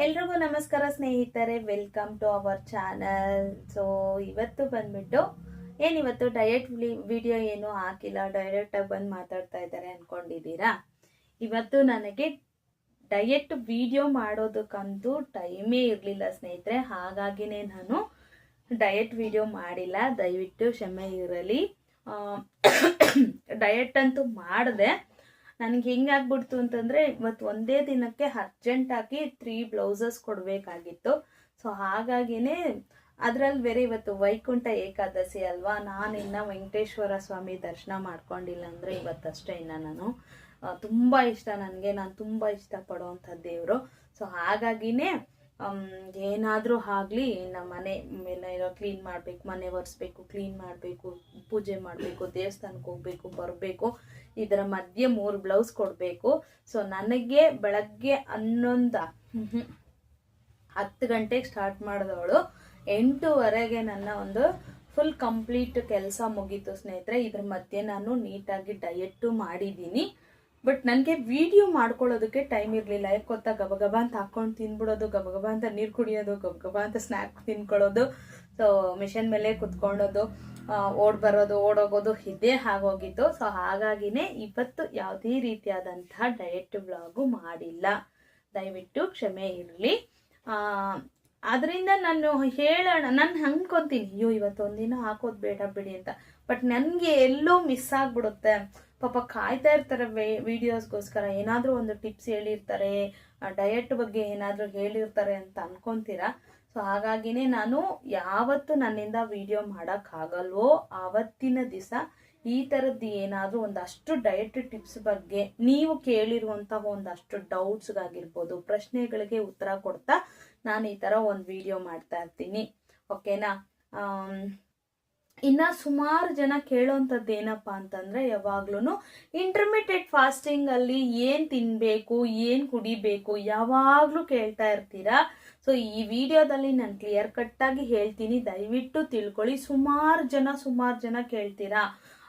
ಎಲ್ರಿಗೂ ನಮಸ್ಕಾರ ಸ್ನೇಹಿತರೆ welcome to our channel so ಇವತ್ತು ಬಂದ್ಬಿಟ್ಟು ಏನಿವತ್ತು ಡಯಟ್ ವಿಡಿಯೋ ಏನು ಹಾಕಿಲ್ಲ ಡೈರೆಕ್ಟಾಗಿ ಬಂದು ಮಾತಾಡ್ತಾ ಇದ್ದಾರೆ ಅಂದ್ಕೊಂಡಿದ್ದೀರಾ ಇವತ್ತು ನನಗೆ ಡಯಟ್ ವಿಡಿಯೋ ಮಾಡೋದಕ್ಕಂತೂ ಟೈಮೇ ಇರಲಿಲ್ಲ ಸ್ನೇಹಿತರೆ. ಹಾಗಾಗಿನೇ ನಾನು ಡಯಟ್ ವಿಡಿಯೋ ಮಾಡಿಲ್ಲ. ದಯವಿಟ್ಟು ಕ್ಷಮೆ ಇರಲಿ. ಡಯಟ್ ಅಂತೂ ಮಾಡಿದೆ. ನನಗೆ ಹೆಂಗಾಗ್ಬಿಡ್ತು ಅಂತಂದರೆ ಇವತ್ತು ಒಂದೇ ದಿನಕ್ಕೆ ಅರ್ಜೆಂಟಾಗಿ ತ್ರೀ ಬ್ಲೌಸಸ್ ಕೊಡಬೇಕಾಗಿತ್ತು. ಸೊ ಹಾಗಾಗಿನೇ ಅದರಲ್ಲಿ ಬೇರೆ ಇವತ್ತು ವೈಕುಂಠ ಏಕಾದಶಿ ಅಲ್ವಾ? ನಾನು ಇನ್ನು ವೆಂಕಟೇಶ್ವರ ಸ್ವಾಮಿ ದರ್ಶನ ಮಾಡ್ಕೊಂಡಿಲ್ಲ ಅಂದರೆ ಇವತ್ತಷ್ಟೇ ಇನ್ನು ನಾನು. ತುಂಬ ಇಷ್ಟ ನನಗೆ. ನಾನು ತುಂಬ ಇಷ್ಟಪಡುವಂಥ ದೇವರು. ಸೊ ಹಾಗಾಗಿನೇ ಏನಾದರೂ ಆಗಲಿ ನಮ್ಮ ಮನೆ ಮೇಲೆ ಕ್ಲೀನ್ ಮಾಡಬೇಕು ಮನೆ ಒರೆಸ್ಬೇಕು ಕ್ಲೀನ್ ಮಾಡಬೇಕು ಪೂಜೆ ಮಾಡಬೇಕು ದೇವಸ್ಥಾನಕ್ಕೆ ಹೋಗಬೇಕು ಬರಬೇಕು ಇದರ ಮಧ್ಯೆ ಮೂರು ಬ್ಲೌಸ್ ಕೊಡಬೇಕು. ಸೊ ನನಗೆ ಬೆಳಗ್ಗೆ ಹನ್ನೊಂದು ಹತ್ತು ಗಂಟೆಗೆ ಸ್ಟಾರ್ಟ್ ಮಾಡಿದವಳು. ಎಂಟೂವರೆಗೆ ನನ್ನ ಒಂದು ಫುಲ್ ಕಂಪ್ಲೀಟ್ ಕೆಲಸ ಮುಗೀತು ಸ್ನೇಹಿತರೆ. ಇದ್ರ ಮಧ್ಯೆ ನಾನು ನೀಟಾಗಿ ಡಯೆಟ್ಟು ಮಾಡಿದ್ದೀನಿ. ಬಟ್ ನನಗೆ ವಿಡಿಯೋ ಮಾಡ್ಕೊಳ್ಳೋದಕ್ಕೆ ಟೈಮ್ ಇರಲಿಲ್ಲ. ಯಾಕೆ ಗೊತ್ತಾ? ಗಬಗಬ ಅಂತ ಹಾಕೊಂಡು ತಿನ್ಬಿಡೋದು ಗಬಗಬ ಅಂತ ನೀರು ಕುಡಿಯೋದು ಗಬಗಬ ಅಂತ ಸ್ನ್ಯಾಕ್ ತಿನ್ಕೊಳ್ಳೋದು ಸೊ ಮಿಷನ್ ಮೇಲೆ ಕುತ್ಕೊಳ್ಳೋದು ಓಡ್ ಬರೋದು ಓಡೋಗೋದು ಇದೇ ಆಗೋಗಿತ್ತು. ಸೊ ಹಾಗಾಗಿನೇ ಇವತ್ತು ಯಾವುದೇ ರೀತಿಯಾದಂತಹ ಡಯಟ್ ಬ್ಲಾಗು ಮಾಡಿಲ್ಲ. ದಯವಿಟ್ಟು ಕ್ಷಮೆ ಇರಲಿ. ಅದರಿಂದ ನಾನು ಹೇಳೋಣ, ನಾನು ಹಂಗ್ಕೊಂತೀನಿ. ಅಯ್ಯೋ ಇವತ್ತು ಒಂದಿನ ಹಾಕೋದು ಬೇಡ ಬಿಡಿ ಅಂತ. ಬಟ್ ನನಗೆ ಎಲ್ಲೋ ಮಿಸ್ ಆಗಿಬಿಡುತ್ತೆ. ಪಾಪ ಕಾಯ್ತಾ ಇರ್ತಾರೆ ವೇ ವಿಡಿಯೋಸ್ಗೋಸ್ಕರ ಏನಾದರೂ ಒಂದು ಟಿಪ್ಸ್ ಹೇಳಿರ್ತಾರೆ ಡಯಟ್ ಬಗ್ಗೆ ಏನಾದರೂ ಹೇಳಿರ್ತಾರೆ ಅಂತ ಅನ್ಕೊಂತೀರಾ? ಸೊ ಹಾಗಾಗಿನೇ ನಾನು ಯಾವತ್ತು ನನ್ನಿಂದ ವೀಡಿಯೋ ಮಾಡೋಕ್ಕಾಗಲ್ವೋ, ಆವತ್ತಿನ ದಿವಸ ಈ ಥರದ್ದು ಏನಾದರೂ ಒಂದಷ್ಟು ಡಯಟ್ ಟಿಪ್ಸ್ ಬಗ್ಗೆ ನೀವು ಕೇಳಿರುವಂತಹ ಒಂದಷ್ಟು ಡೌಟ್ಸ್ಗಾಗಿರ್ಬೋದು ಪ್ರಶ್ನೆಗಳಿಗೆ ಉತ್ತರ ಕೊಡ್ತಾ ನಾನು ಈ ಥರ ಒಂದು ವಿಡಿಯೋ ಮಾಡ್ತಾ ಇರ್ತೀನಿ. ಓಕೆನಾ ಇನ್ನು ಸುಮಾರು ಜನ ಕೇಳೋವಂಥದ್ದು ಏನಪ್ಪ ಅಂತಂದರೆ ಯಾವಾಗ್ಲೂ ಇಂಟರ್ಮಿಡಿಯೇಟ್ ಫಾಸ್ಟಿಂಗಲ್ಲಿ ಏನು ತಿನ್ನಬೇಕು ಏನು ಕುಡಿಬೇಕು ಯಾವಾಗಲೂ ಕೇಳ್ತಾ ಇರ್ತೀರಾ? ಸೊ ಈ ವಿಡಿಯೋದಲ್ಲಿ ನಾನು ಕ್ಲಿಯರ್ ಕಟ್ಟಾಗಿ ಹೇಳ್ತೀನಿ. ದಯವಿಟ್ಟು ತಿಳ್ಕೊಳ್ಳಿ. ಸುಮಾರು ಜನ ಸುಮಾರು ಜನ ಕೇಳ್ತೀರಾ?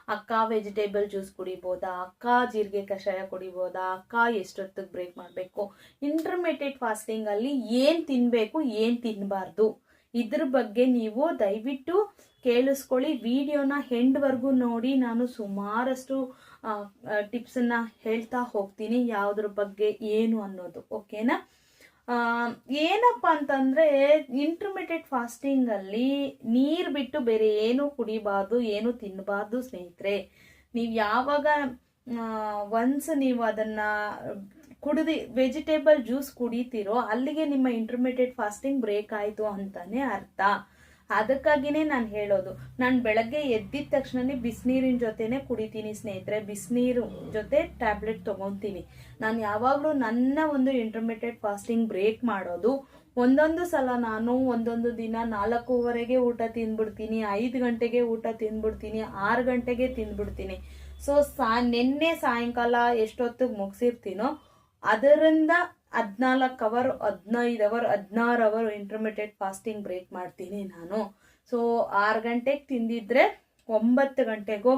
ಅಕ್ಕ ವೆಜಿಟೇಬಲ್ ಜ್ಯೂಸ್ ಕುಡಿಬೋದಾ? ಅಕ್ಕ ಜೀರಿಗೆ ಕಷಾಯ ಕುಡಿಬೋದಾ? ಅಕ್ಕ ಎಷ್ಟೊತ್ತಿಗೆ ಬ್ರೇಕ್ ಮಾಡಬೇಕು? ಇಂಟರ್ಮಿಡಿಯೇಟ್ ಫಾಸ್ಟಿಂಗಲ್ಲಿ ಏನು ತಿನ್ನಬೇಕು ಏನು ತಿನ್ನಬಾರ್ದು ಇದ್ರ ಬಗ್ಗೆ ನೀವು ದಯವಿಟ್ಟು ಕೇಳಿಸ್ಕೊಳ್ಳಿ. ವಿಡಿಯೋನ ಹೆಂಡ್ವರೆಗೂ ನೋಡಿ ನಾನು ಸುಮಾರಷ್ಟು ಟಿಪ್ಸನ್ನು ಹೇಳ್ತಾ ಹೋಗ್ತೀನಿ. ಯಾವುದ್ರ ಬಗ್ಗೆ ಏನು ಅನ್ನೋದು, ಓಕೆನಾ? ಏನಪ್ಪ ಅಂತಂದರೆ ಇಂಟರ್ಮಿಡಿಯೇಟ್ ಫಾಸ್ಟಿಂಗಲ್ಲಿ ನೀರು ಬಿಟ್ಟು ಬೇರೆ ಏನು ಕುಡಿಬಾರ್ದು, ಏನು ತಿನ್ನಬಾರ್ದು ಸ್ನೇಹಿತರೆ. ನೀವು ಯಾವಾಗ ಒನ್ಸ್ ನೀವು ಅದನ್ನು ಕುಡಿದು ವೆಜಿಟೇಬಲ್ ಜ್ಯೂಸ್ ಕುಡಿತೀರೋ ಅಲ್ಲಿಗೆ ನಿಮ್ಮ ಇಂಟರ್ಮಿಡಿಯೇಟ್ ಫಾಸ್ಟಿಂಗ್ ಬ್ರೇಕ್ ಆಯಿತು ಅಂತಲೇ ಅರ್ಥ. ಅದಕ್ಕಾಗಿನೇ ನಾನು ಹೇಳೋದು. ನಾನು ಬೆಳಗ್ಗೆ ಎದ್ದಿದ ತಕ್ಷಣನೇ ಬಿಸಿನೀರಿನ ಜೊತೆನೆ ಕುಡಿತೀನಿ ಸ್ನೇಹಿತರೆ. ಬಿಸಿನೀರು ಜೊತೆ ಟ್ಯಾಬ್ಲೆಟ್ ತೊಗೊತೀನಿ. ನಾನು ಯಾವಾಗಲೂ ನನ್ನ ಒಂದು ಇಂಟರ್ಮಿಡಿಯೇಟ್ ಫಾಸ್ಟಿಂಗ್ ಬ್ರೇಕ್ ಮಾಡೋದು. ಒಂದೊಂದು ಸಲ ನಾನು, ಒಂದೊಂದು ದಿನ ನಾಲ್ಕೂವರೆಗೆ ಊಟ ತಿಂದ್ಬಿಡ್ತೀನಿ, ಐದು ಗಂಟೆಗೆ ಊಟ ತಿಂದ್ಬಿಡ್ತೀನಿ, ಆರು ಗಂಟೆಗೆ ತಿಂದ್ಬಿಡ್ತೀನಿ. ಸೊ ಸಾ, ನಿನ್ನೆ ಸಾಯಂಕಾಲ ಎಷ್ಟೊತ್ತಿಗೆ ಮುಗಿಸಿರ್ತೀನೋ ಅದರಿಂದ ಹದಿನಾಲ್ಕು ಅವರ್ ಹದಿನೈದು ಅವರ್ ಹದಿನಾರು ಅವರ್ ಇಂಟರ್ಮಿಡಿಯೇಟ್ ಫಾಸ್ಟಿಂಗ್ ಬ್ರೇಕ್ ಮಾಡ್ತೀನಿ ನಾನು. ಸೊ ಆರು ಗಂಟೆಗೆ ತಿಂದಿದ್ರೆ ಒಂಬತ್ತು ಗಂಟೆಗೂ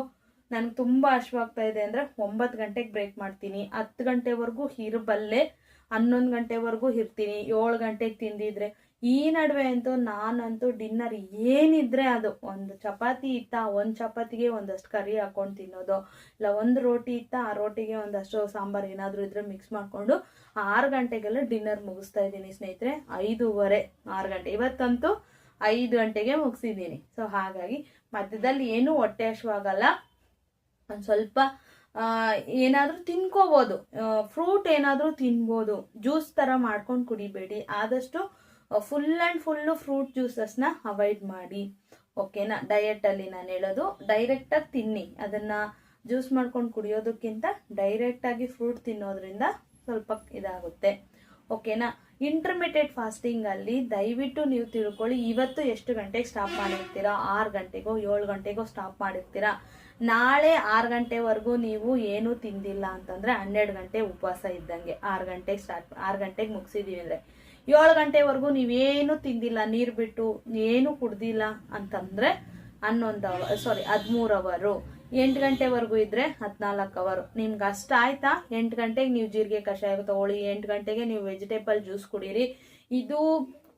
ನನಗೆ ತುಂಬ ಹಶ್ವಾಗ್ತಾ ಇದೆ ಅಂದರೆ ಒಂಬತ್ತು ಗಂಟೆಗೆ ಬ್ರೇಕ್ ಮಾಡ್ತೀನಿ. ಹತ್ತು ಗಂಟೆವರೆಗೂ ಇರಬಲ್ಲೆ ಹನ್ನೊಂದು ಗಂಟೆವರೆಗೂ ಇರ್ತೀನಿ ಏಳು ಗಂಟೆಗೆ ತಿಂದಿದ್ರೆ ಈ ನಡುವೆ ಅಂತೂ ನಾನಂತೂ ಡಿನ್ನರ್ ಏನಿದ್ರೆ ಅದು ಒಂದು ಚಪಾತಿ ಇತ್ತ ಒಂದು ಚಪಾತಿಗೆ ಒಂದಷ್ಟು ಕರಿ ಹಾಕೊಂಡು ತಿನ್ನೋದು. ಇಲ್ಲ, ಒಂದು ರೋಟಿ ಇತ್ತ ಆ ರೋಟಿಗೆ ಒಂದಷ್ಟು ಸಾಂಬಾರು ಏನಾದರೂ ಇದ್ರೆ ಮಿಕ್ಸ್ ಮಾಡಿಕೊಂಡು ಆರು ಗಂಟೆಗೆಲ್ಲ ಡಿನ್ನರ್ ಮುಗಿಸ್ತಾ ಇದ್ದೀನಿ ಸ್ನೇಹಿತರೆ. ಐದೂವರೆ, ಆರು ಗಂಟೆ. ಇವತ್ತಂತೂ ಐದು ಗಂಟೆಗೆ ಮುಗಿಸಿದ್ದೀನಿ. ಸೊ ಹಾಗಾಗಿ ಮಧ್ಯದಲ್ಲಿ ಏನೂ ಹೊಟ್ಟೆ ಹಶುವಾಗಲ್ಲ ಒಂದು ಸ್ವಲ್ಪ ಏನಾದರೂ ತಿನ್ಕೋಬೋದು. ಫ್ರೂಟ್ ಏನಾದರೂ ತಿನ್ಬೋದು. ಜ್ಯೂಸ್ ಥರ ಮಾಡ್ಕೊಂಡು ಕುಡಿಬೇಡಿ. ಆದಷ್ಟು ಫುಲ್ ಆ್ಯಂಡ್ ಫುಲ್ಲು ಫ್ರೂಟ್ ಜ್ಯೂಸಸ್ನ ಅವಾಯ್ಡ್ ಮಾಡಿ. ಓಕೆನಾ ಡಯೆಟಲ್ಲಿ ನಾನು ಹೇಳೋದು ಡೈರೆಕ್ಟಾಗಿ ತಿನ್ನಿ. ಅದನ್ನು ಜ್ಯೂಸ್ ಮಾಡ್ಕೊಂಡು ಕುಡಿಯೋದಕ್ಕಿಂತ ಡೈರೆಕ್ಟಾಗಿ ಫ್ರೂಟ್ ತಿನ್ನೋದ್ರಿಂದ ಸ್ವಲ್ಪ ಇದಾಗುತ್ತೆ. ಓಕೆನಾ ಇಂಟರ್ಮಿಡಿಯೇಟ್ ಫಾಸ್ಟಿಂಗಲ್ಲಿ ದಯವಿಟ್ಟು ನೀವು ತಿಳ್ಕೊಳ್ಳಿ ಇವತ್ತು ಎಷ್ಟು ಗಂಟೆಗೆ ಸ್ಟಾಪ್ ಮಾಡಿರ್ತೀರಾ? ಆರು ಗಂಟೆಗೋ, ಏಳು ಗಂಟೆಗೋ ಸ್ಟಾಪ್ ಮಾಡಿರ್ತೀರಾ? ನಾಳೆ ಆರು ಗಂಟೆವರೆಗೂ ನೀವು ಏನೂ ತಿಂದಿಲ್ಲ ಅಂತಂದರೆ ಹನ್ನೆರಡು ಗಂಟೆ ಉಪವಾಸ ಇದ್ದಂಗೆ. ಆರು ಗಂಟೆಗೆ ಸ್ಟಾರ್ಟ್ ಆರು ಗಂಟೆಗೆ ಮುಗಿಸಿದ್ದೀವಿ ಅಂದರೆ. ಏಳು ಗಂಟೆವರೆಗೂ ನೀವೇನು ತಿಂದಿಲ್ಲ, ನೀರು ಬಿಟ್ಟು ಏನು ಕುಡ್ದಿಲ್ಲ ಅಂತಂದರೆ ಹನ್ನೊಂದು ಅವರ್ ಸಾರಿ ಹದಿಮೂರು ಅವರು ಎಂಟು ಗಂಟೆವರೆಗೂ ಇದ್ರೆ ಹದಿನಾಲ್ಕು ಅವರು ನಿಮ್ಗೆ ಅಷ್ಟ ಆಯ್ತಾ? ಎಂಟು ಗಂಟೆಗೆ ನೀವು ಜೀರಿಗೆ ಕಷಾಯ ತಗೊಳ್ಳಿ, ಎಂಟು ಗಂಟೆಗೆ ನೀವು ವೆಜಿಟೇಬಲ್ ಜ್ಯೂಸ್ ಕುಡೀರಿ. ಇದು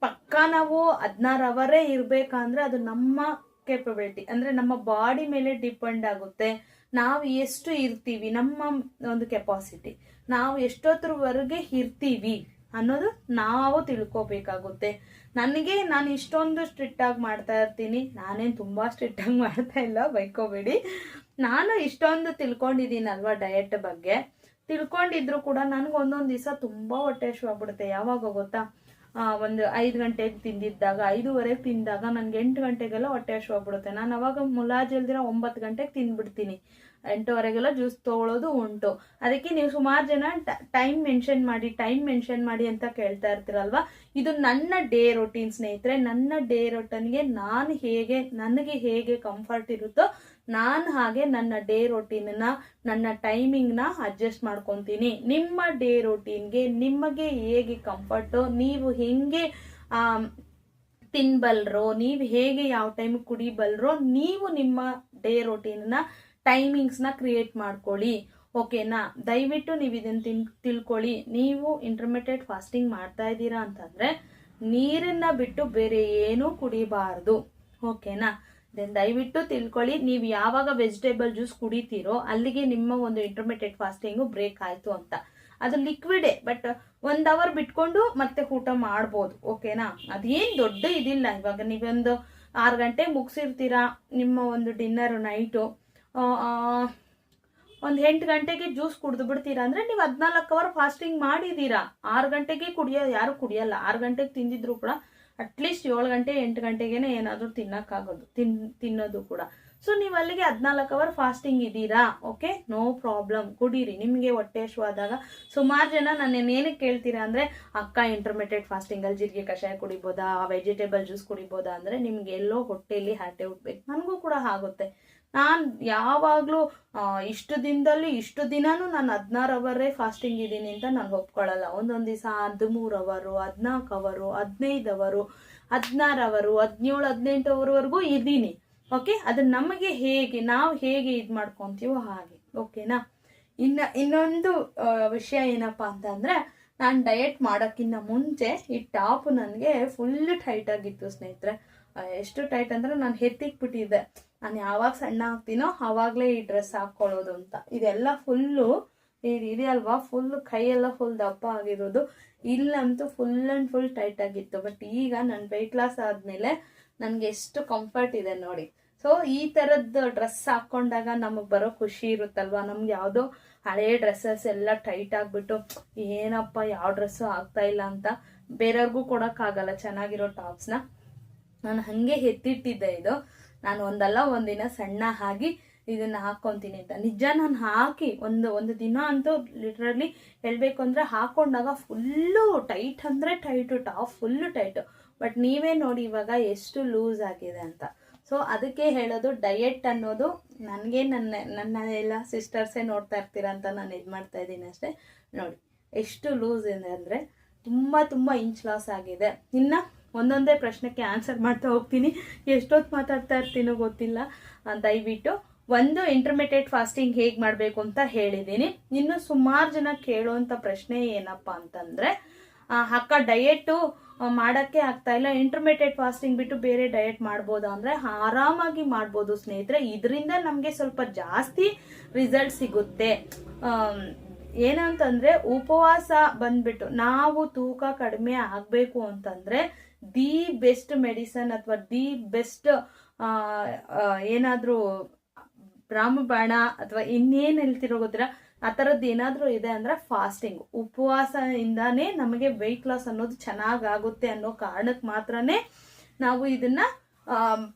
ಪಕ್ಕಾ ನಾವು ಹದಿನಾರು ಅವರೇ ಇರಬೇಕಂದ್ರೆ ಅದು ನಮ್ಮ ಕೆಪಬಿಲಿಟಿ ಅಂದರೆ ನಮ್ಮ ಬಾಡಿ ಮೇಲೆ ಡಿಪೆಂಡ್ ಆಗುತ್ತೆ. ನಾವು ಎಷ್ಟು ಇರ್ತೀವಿ, ನಮ್ಮ ಒಂದು ಕೆಪಾಸಿಟಿ ನಾವು ಎಷ್ಟೊತ್ತರವರೆಗೆ ಇರ್ತೀವಿ? ಅನ್ನೋದು ನಾವು ತಿಳ್ಕೊಬೇಕಾಗುತ್ತೆ. ನನಗೆ ನಾನು ಇಷ್ಟೊಂದು ಸ್ಟ್ರಿಕ್ಟಾಗಿ ಮಾಡ್ತಾ ಇರ್ತೀನಿ. ನಾನೇನು ತುಂಬ ಸ್ಟ್ರಿಕ್ಟಾಗಿ ಮಾಡ್ತಾ ಇಲ್ಲ, ಬೈಕೋಬೇಡಿ. ನಾನು ಇಷ್ಟೊಂದು ತಿಳ್ಕೊಂಡಿದ್ದೀನಲ್ವ ಡಯಟ್ ಬಗ್ಗೆ. ತಿಳ್ಕೊಂಡಿದ್ರು ಕೂಡ ನನಗೆ ಒಂದೊಂದು ದಿವಸ ತುಂಬ ಹೊಟ್ಟೆ ಆಗ್ಬಿಡುತ್ತೆ. ಯಾವಾಗ ಗೊತ್ತಾ? ಒಂದು ಐದು ಗಂಟೆಗೆ ತಿಂದಿದ್ದಾಗ ಐದೂವರೆಗೆ ತಿಂದಾಗ ನನಗೆ ಎಂಟು ಗಂಟೆಗೆಲ್ಲ ಹೊಟ್ಟೆ ಹಶು ಆಗ್ಬಿಡುತ್ತೆ. ನಾನು ಅವಾಗ ಮುಲಾಜಲ್ದಿರ ಒಂಬತ್ತು ಗಂಟೆಗೆ ತಿಂದ್ಬಿಡ್ತೀನಿ. ಎಂಟುವರೆಗೆಲ್ಲ ಜ್ಯೂಸ್ ತೊಗೊಳೋದು ಉಂಟು. ಅದಕ್ಕೆ ನೀವು ಸುಮಾರು ಜನ ಟೈಮ್ ಮೆನ್ಷನ್ ಮಾಡಿ ಟೈಮ್ ಮೆನ್ಷನ್ ಮಾಡಿ ಅಂತ ಕೇಳ್ತಾ ಇರ್ತೀರಲ್ವಾ? ಇದು ನನ್ನ ಡೇ ರೊಟೀನ್ ಸ್ನೇಹಿತರೆ, ನನ್ನ ಡೇ ರೊಟನ್ಗೆ ನಾನು ಹೇಗೆ, ನನಗೆ ಹೇಗೆ ಕಂಫರ್ಟ್ ಇರುತ್ತೋ ನಾನು ಹಾಗೆ ನನ್ನ ಡೇ ರೊಟೀನ್ನ ನನ್ನ ಟೈಮಿಂಗ್ನ ಅಡ್ಜಸ್ಟ್ ಮಾಡ್ಕೊತೀನಿ. ನಿಮ್ಮ ಡೇ ರೊಟೀನ್ಗೆ ನಿಮಗೆ ಹೇಗೆ ಕಂಫರ್ಟು ನೀವು ಹೆಂಗೆ ತಿನ್ಬಲ್ರೋ? ನೀವು ಹೇಗೆ ಯಾವ ಟೈಮ್ ಕುಡಿಬಲ್ರೋ? ನೀವು ನಿಮ್ಮ ಡೇ ರೊಟೀನ್ನ ಟೈಮಿಂಗ್ಸ್ನ ಕ್ರಿಯೇಟ್ ಮಾಡ್ಕೊಳ್ಳಿ. ಓಕೆನಾ ದಯವಿಟ್ಟು ನೀವು ಇದನ್ನು ತಿನ್ ತಿಳ್ಕೊಳ್ಳಿ. ನೀವು ಇಂಟರ್ಮಿಟೆಡ್ ಫಾಸ್ಟಿಂಗ್ ಮಾಡ್ತಾ ಇದ್ದೀರಾ ಅಂತಂದರೆ ನೀರನ್ನ ಬಿಟ್ಟು ಬೇರೆ ಏನೂ ಕುಡಿಬಾರ್ದು. ಓಕೆನಾ ದೆನ್ ದಯವಿಟ್ಟು ತಿಳ್ಕೊಳ್ಳಿ. ನೀವು ಯಾವಾಗ ವೆಜಿಟೇಬಲ್ ಜ್ಯೂಸ್ ಕುಡಿತೀರೋ ಅಲ್ಲಿಗೆ ನಿಮ್ಮ ಒಂದು ಇಂಟರ್ಮಿಟೆಡ್ ಫಾಸ್ಟಿಂಗು ಬ್ರೇಕ್ ಆಯಿತು ಅಂತ. ಅದು ಲಿಕ್ವಿಡೇ ಬಟ್ ಒಂದು ಅವರ್ ಬಿಟ್ಕೊಂಡು ಮತ್ತೆ ಊಟ ಮಾಡ್ಬೋದು. ಓಕೆನಾ ಅದೇನು ದೊಡ್ಡ ಇದಿಲ್ಲ. ಇವಾಗ ನೀವೊಂದು ಆರು ಗಂಟೆ ಮುಗಿಸಿರ್ತೀರಾ ನಿಮ್ಮ ಒಂದು ಡಿನ್ನರ್ ನೈಟು ಒಂದು ಎಂಟು ಗಂಟೆಗೆ ಜ್ಯೂಸ್ ಕುಡಿದು ಬಿಡ್ತೀರಾ ಅಂದರೆ ನೀವು ಹದಿನಾಲ್ಕು ಅವರ್ ಫಾಸ್ಟಿಂಗ್ ಮಾಡಿದ್ದೀರಾ ಆರು ಗಂಟೆಗೆ ಕುಡಿಯೋ, ಯಾರು ಕುಡಿಯಲ್ಲ. ಆರು ಗಂಟೆಗೆ ತಿಂದಿದ್ರು ಕೂಡ ಅಟ್ಲೀಸ್ಟ್ ಏಳು ಗಂಟೆ, ಎಂಟು ಗಂಟೆಗೇನೆ ಏನಾದರೂ ತಿನ್ನೋಕ್ಕಾಗೋದು, ತಿನ್, ತಿನ್ನೋದು ಕೂಡ. ಸೊ ನೀವು ಅಲ್ಲಿಗೆ ಹದಿನಾಲ್ಕು ಅವರ್ ಫಾಸ್ಟಿಂಗ್ ಇದ್ದೀರಾ ಓಕೆ ನೋ ಪ್ರಾಬ್ಲಮ್ ಕುಡೀರಿ. ನಿಮಗೆ ಹೊಟ್ಟೆ ಆದಾಗ ಸುಮಾರು ಜನ ನಾನು ಏನಕ್ಕೆ ಕೇಳ್ತೀರಾ ಅಂದರೆ, ಅಕ್ಕ ಇಂಟರ್ಮಿಟೆಡ್ ಫಾಸ್ಟಿಂಗಲ್ಲಿ ಜೀರಿಗೆ ಕಷಾಯ ಕುಡಿಬೋದಾ ವೆಜಿಟೇಬಲ್ ಜ್ಯೂಸ್ ಕುಡಿಬೋದಾ ಅಂದರೆ ನಿಮಗೆ ಎಲ್ಲೋ ಹೊಟ್ಟೆಯಲ್ಲಿ ಹಾಟೆ ಉಟ್ಬೇಕು ನನಗೂ ಕೂಡ ಆಗುತ್ತೆ. ನಾನು ಯಾವಾಗಲೂ ಇಷ್ಟು ದಿನದಲ್ಲಿ ಇಷ್ಟು ದಿನಾನೂ ನಾನು ಹದಿನಾರು ಅವರೇ ಫಾಸ್ಟಿಂಗ್ ಇದ್ದೀನಿ ಅಂತ ನಾನು ಒಪ್ಕೊಳ್ಳಲ್ಲ ಒಂದೊಂದು ದಿವಸ ಹದಿಮೂರು ಅವರು ಹದಿನಾಲ್ಕು ಅವರು, ಹದಿನೈದು ಅವರು, ಹದಿನಾರು ಅವರು ಹದಿನೇಳು ಹದಿನೆಂಟು ಅವರ್ವರೆಗೂ ಇದ್ದೀನಿ. ಓಕೆ ಅದು ನಮಗೆ ಹೇಗೆ, ನಾವು ಹೇಗೆ ಇದು ಮಾಡ್ಕೊತೀವೋ ಹಾಗೆ. ಓಕೆನಾ ಇನ್ನು, ಇನ್ನೊಂದು ವಿಷಯ ಏನಪ್ಪ ಅಂತಂದರೆ, ನಾನು ಡಯಟ್ ಮಾಡೋಕ್ಕಿಂತ ಮುಂಚೆ ಈ ಟಾಪ್ ನನಗೆ ಫುಲ್ ಟೈಟಾಗಿತ್ತು ಸ್ನೇಹಿತರೆ. ಎಷ್ಟು ಟೈಟ್ ಅಂದರೆ ನಾನು ಎತ್ತಿಕ್ಬಿಟ್ಟಿದ್ದೆ ನಾನು ಯಾವಾಗ ಸಣ್ಣ ಆಗ್ತೀನೋ ಆವಾಗಲೇ ಈ ಡ್ರೆಸ್ ಹಾಕ್ಕೊಳ್ಳೋದು ಅಂತ. ಇದೆಲ್ಲ ಫುಲ್ಲು ಇದು ಇದೆಯಲ್ವಾ ಫುಲ್ ಕೈಯೆಲ್ಲ ಫುಲ್ ದಪ್ಪ ಆಗಿರೋದು. ಇಲ್ಲಂತೂ ಫುಲ್ ಆ್ಯಂಡ್ ಫುಲ್ ಟೈಟ್ ಆಗಿತ್ತು. ಬಟ್ ಈಗ ನನ್ನ ವೆಯ್ಟ್ ಲಾಸ್ ಆದಮೇಲೆ ನನಗೆ ಎಷ್ಟು ಕಂಫರ್ಟ್ ಇದೆ ನೋಡಿ. ಸೊ ಈ ಥರದ್ದು ಡ್ರೆಸ್ ಹಾಕ್ಕೊಂಡಾಗ ನಮಗೆ ಬರೋ ಖುಷಿ ಇರುತ್ತಲ್ವಾ? ನಮ್ಗೆ ಯಾವುದೋ ಹಳೇ ಡ್ರೆಸ್ಸಸ್ ಎಲ್ಲ ಟೈಟ್ ಆಗಿಬಿಟ್ಟು, ಏನಪ್ಪ, ಯಾವ ಡ್ರೆಸ್ಸು ಆಗ್ತಾ ಇಲ್ಲ ಅಂತ ಬೇರೆಯವ್ರಿಗೂ ಕೊಡೋಕ್ಕಾಗಲ್ಲ ಚೆನ್ನಾಗಿರೋ ಟಾಪ್ಸ್ನ ನಾನು ಹಾಗೆ ಎತ್ತಿಟ್ಟಿದ್ದೆ ಇದು. ನಾನು ಒಂದಲ್ಲ, ಒಂದಿನ ಸಣ್ಣ ಆಗಿ ಇದನ್ನ ಹಾಕೊಂತೀನಿ ಅಂತ. ನಿಜ ನಾನು ಹಾಕಿ, ಒಂದು ಒಂದು ದಿನ ಅಂತೂ ಲಿಟ್ರಲಿ ಹೇಳಬೇಕು ಅಂದರೆ ಹಾಕೊಂಡಾಗ ಫುಲ್ಲು ಟೈಟ್ ಅಂದರೆ tight top full tight but ನೀವೇ ನೋಡಿ ಇವಾಗ ಎಷ್ಟು ಲೂಸ್ ಆಗಿದೆ ಅಂತ. ಸೊ ಅದಕ್ಕೆ ಹೇಳೋದು ಡಯೆಟ್ ಅನ್ನೋದು ನನಗೆ ನನ್ನ ನನ್ನ ಎಲ್ಲ ಸಿಸ್ಟರ್ಸೇ ನೋಡ್ತಾ ಇರ್ತೀರ ಅಂತ ನಾನು ಇದು ಮಾಡ್ತಾ ಇದ್ದೀನಿ ಅಷ್ಟೇ. ನೋಡಿ, ಎಷ್ಟು ಲೂಸ್ ಇದೆ ಅಂದರೆ ತುಂಬ ತುಂಬ ಇಂಚ್ ಲಾಸ್ ಆಗಿದೆ. ಇನ್ನು ಒಂದೊಂದೇ ಪ್ರಶ್ನೆಗೆ ಆನ್ಸರ್ ಮಾಡ್ತಾ ಹೋಗ್ತೀನಿ. ಎಷ್ಟೊತ್ತು ಮಾತಾಡ್ತಾ ಇರ್ತೀನೋ ಗೊತ್ತಿಲ್ಲ. ದಯವಿಟ್ಟು ಒಂದು ಇಂಟರ್ಮಿಟೆಡ್ ಫಾಸ್ಟಿಂಗ್ ಹೇಗೆ ಮಾಡಬೇಕು ಅಂತ ಹೇಳಿದ್ದೀನಿ. ಇನ್ನು ಸುಮಾರು ಜನ ಕೇಳುವಂಥ ಪ್ರಶ್ನೆ ಏನಪ್ಪ ಅಂತಂದರೆ ಅಕ್ಕ ಡಯೆಟ್ಟು ಮಾಡೋಕ್ಕೆ ಆಗ್ತಾ ಇಲ್ಲ. ಇಂಟರ್ಮಿಡಿಯೇಟ್ ಫಾಸ್ಟಿಂಗ್ ಬಿಟ್ಟು ಬೇರೆ ಡಯೆಟ್ ಮಾಡ್ಬೋದು ಅಂದರೆ ಆರಾಮಾಗಿ ಮಾಡ್ಬೋದು ಸ್ನೇಹಿತರೆ. ಇದರಿಂದ ನಮಗೆ ಸ್ವಲ್ಪ ಜಾಸ್ತಿ ರಿಸಲ್ಟ್ ಸಿಗುತ್ತೆ. ಏನಂತಂದ್ರೆ ಉಪವಾಸ ಬಂದ್ಬಿಟ್ಟು ನಾವು ತೂಕ ಕಡಿಮೆ ಆಗಬೇಕು ಅಂತಂದ್ರೆ ದಿ ಬೆಸ್ಟ್ ಮೆಡಿಸನ್ ಅಥವಾ ದಿ ಬೆಸ್ಟ್ ಏನಾದರೂ ರಾಮಬಾಣ ಅಥವಾ ಇನ್ನೇನು ಹೇಳ್ತಿರೋ ಗೊತ್ತಿರ, ಆ ಥರದ್ದು ಏನಾದರೂ ಇದೆ ಅಂದರೆ ಫಾಸ್ಟಿಂಗ್. ಉಪವಾಸದಿಂದಾನೇ ನಮಗೆ ವೆಯ್ಟ್ ಲಾಸ್ ಅನ್ನೋದು ಚೆನ್ನಾಗಾಗುತ್ತೆ ಅನ್ನೋ ಕಾರಣಕ್ಕೆ ಮಾತ್ರನೇ ನಾವು ಇದನ್ನ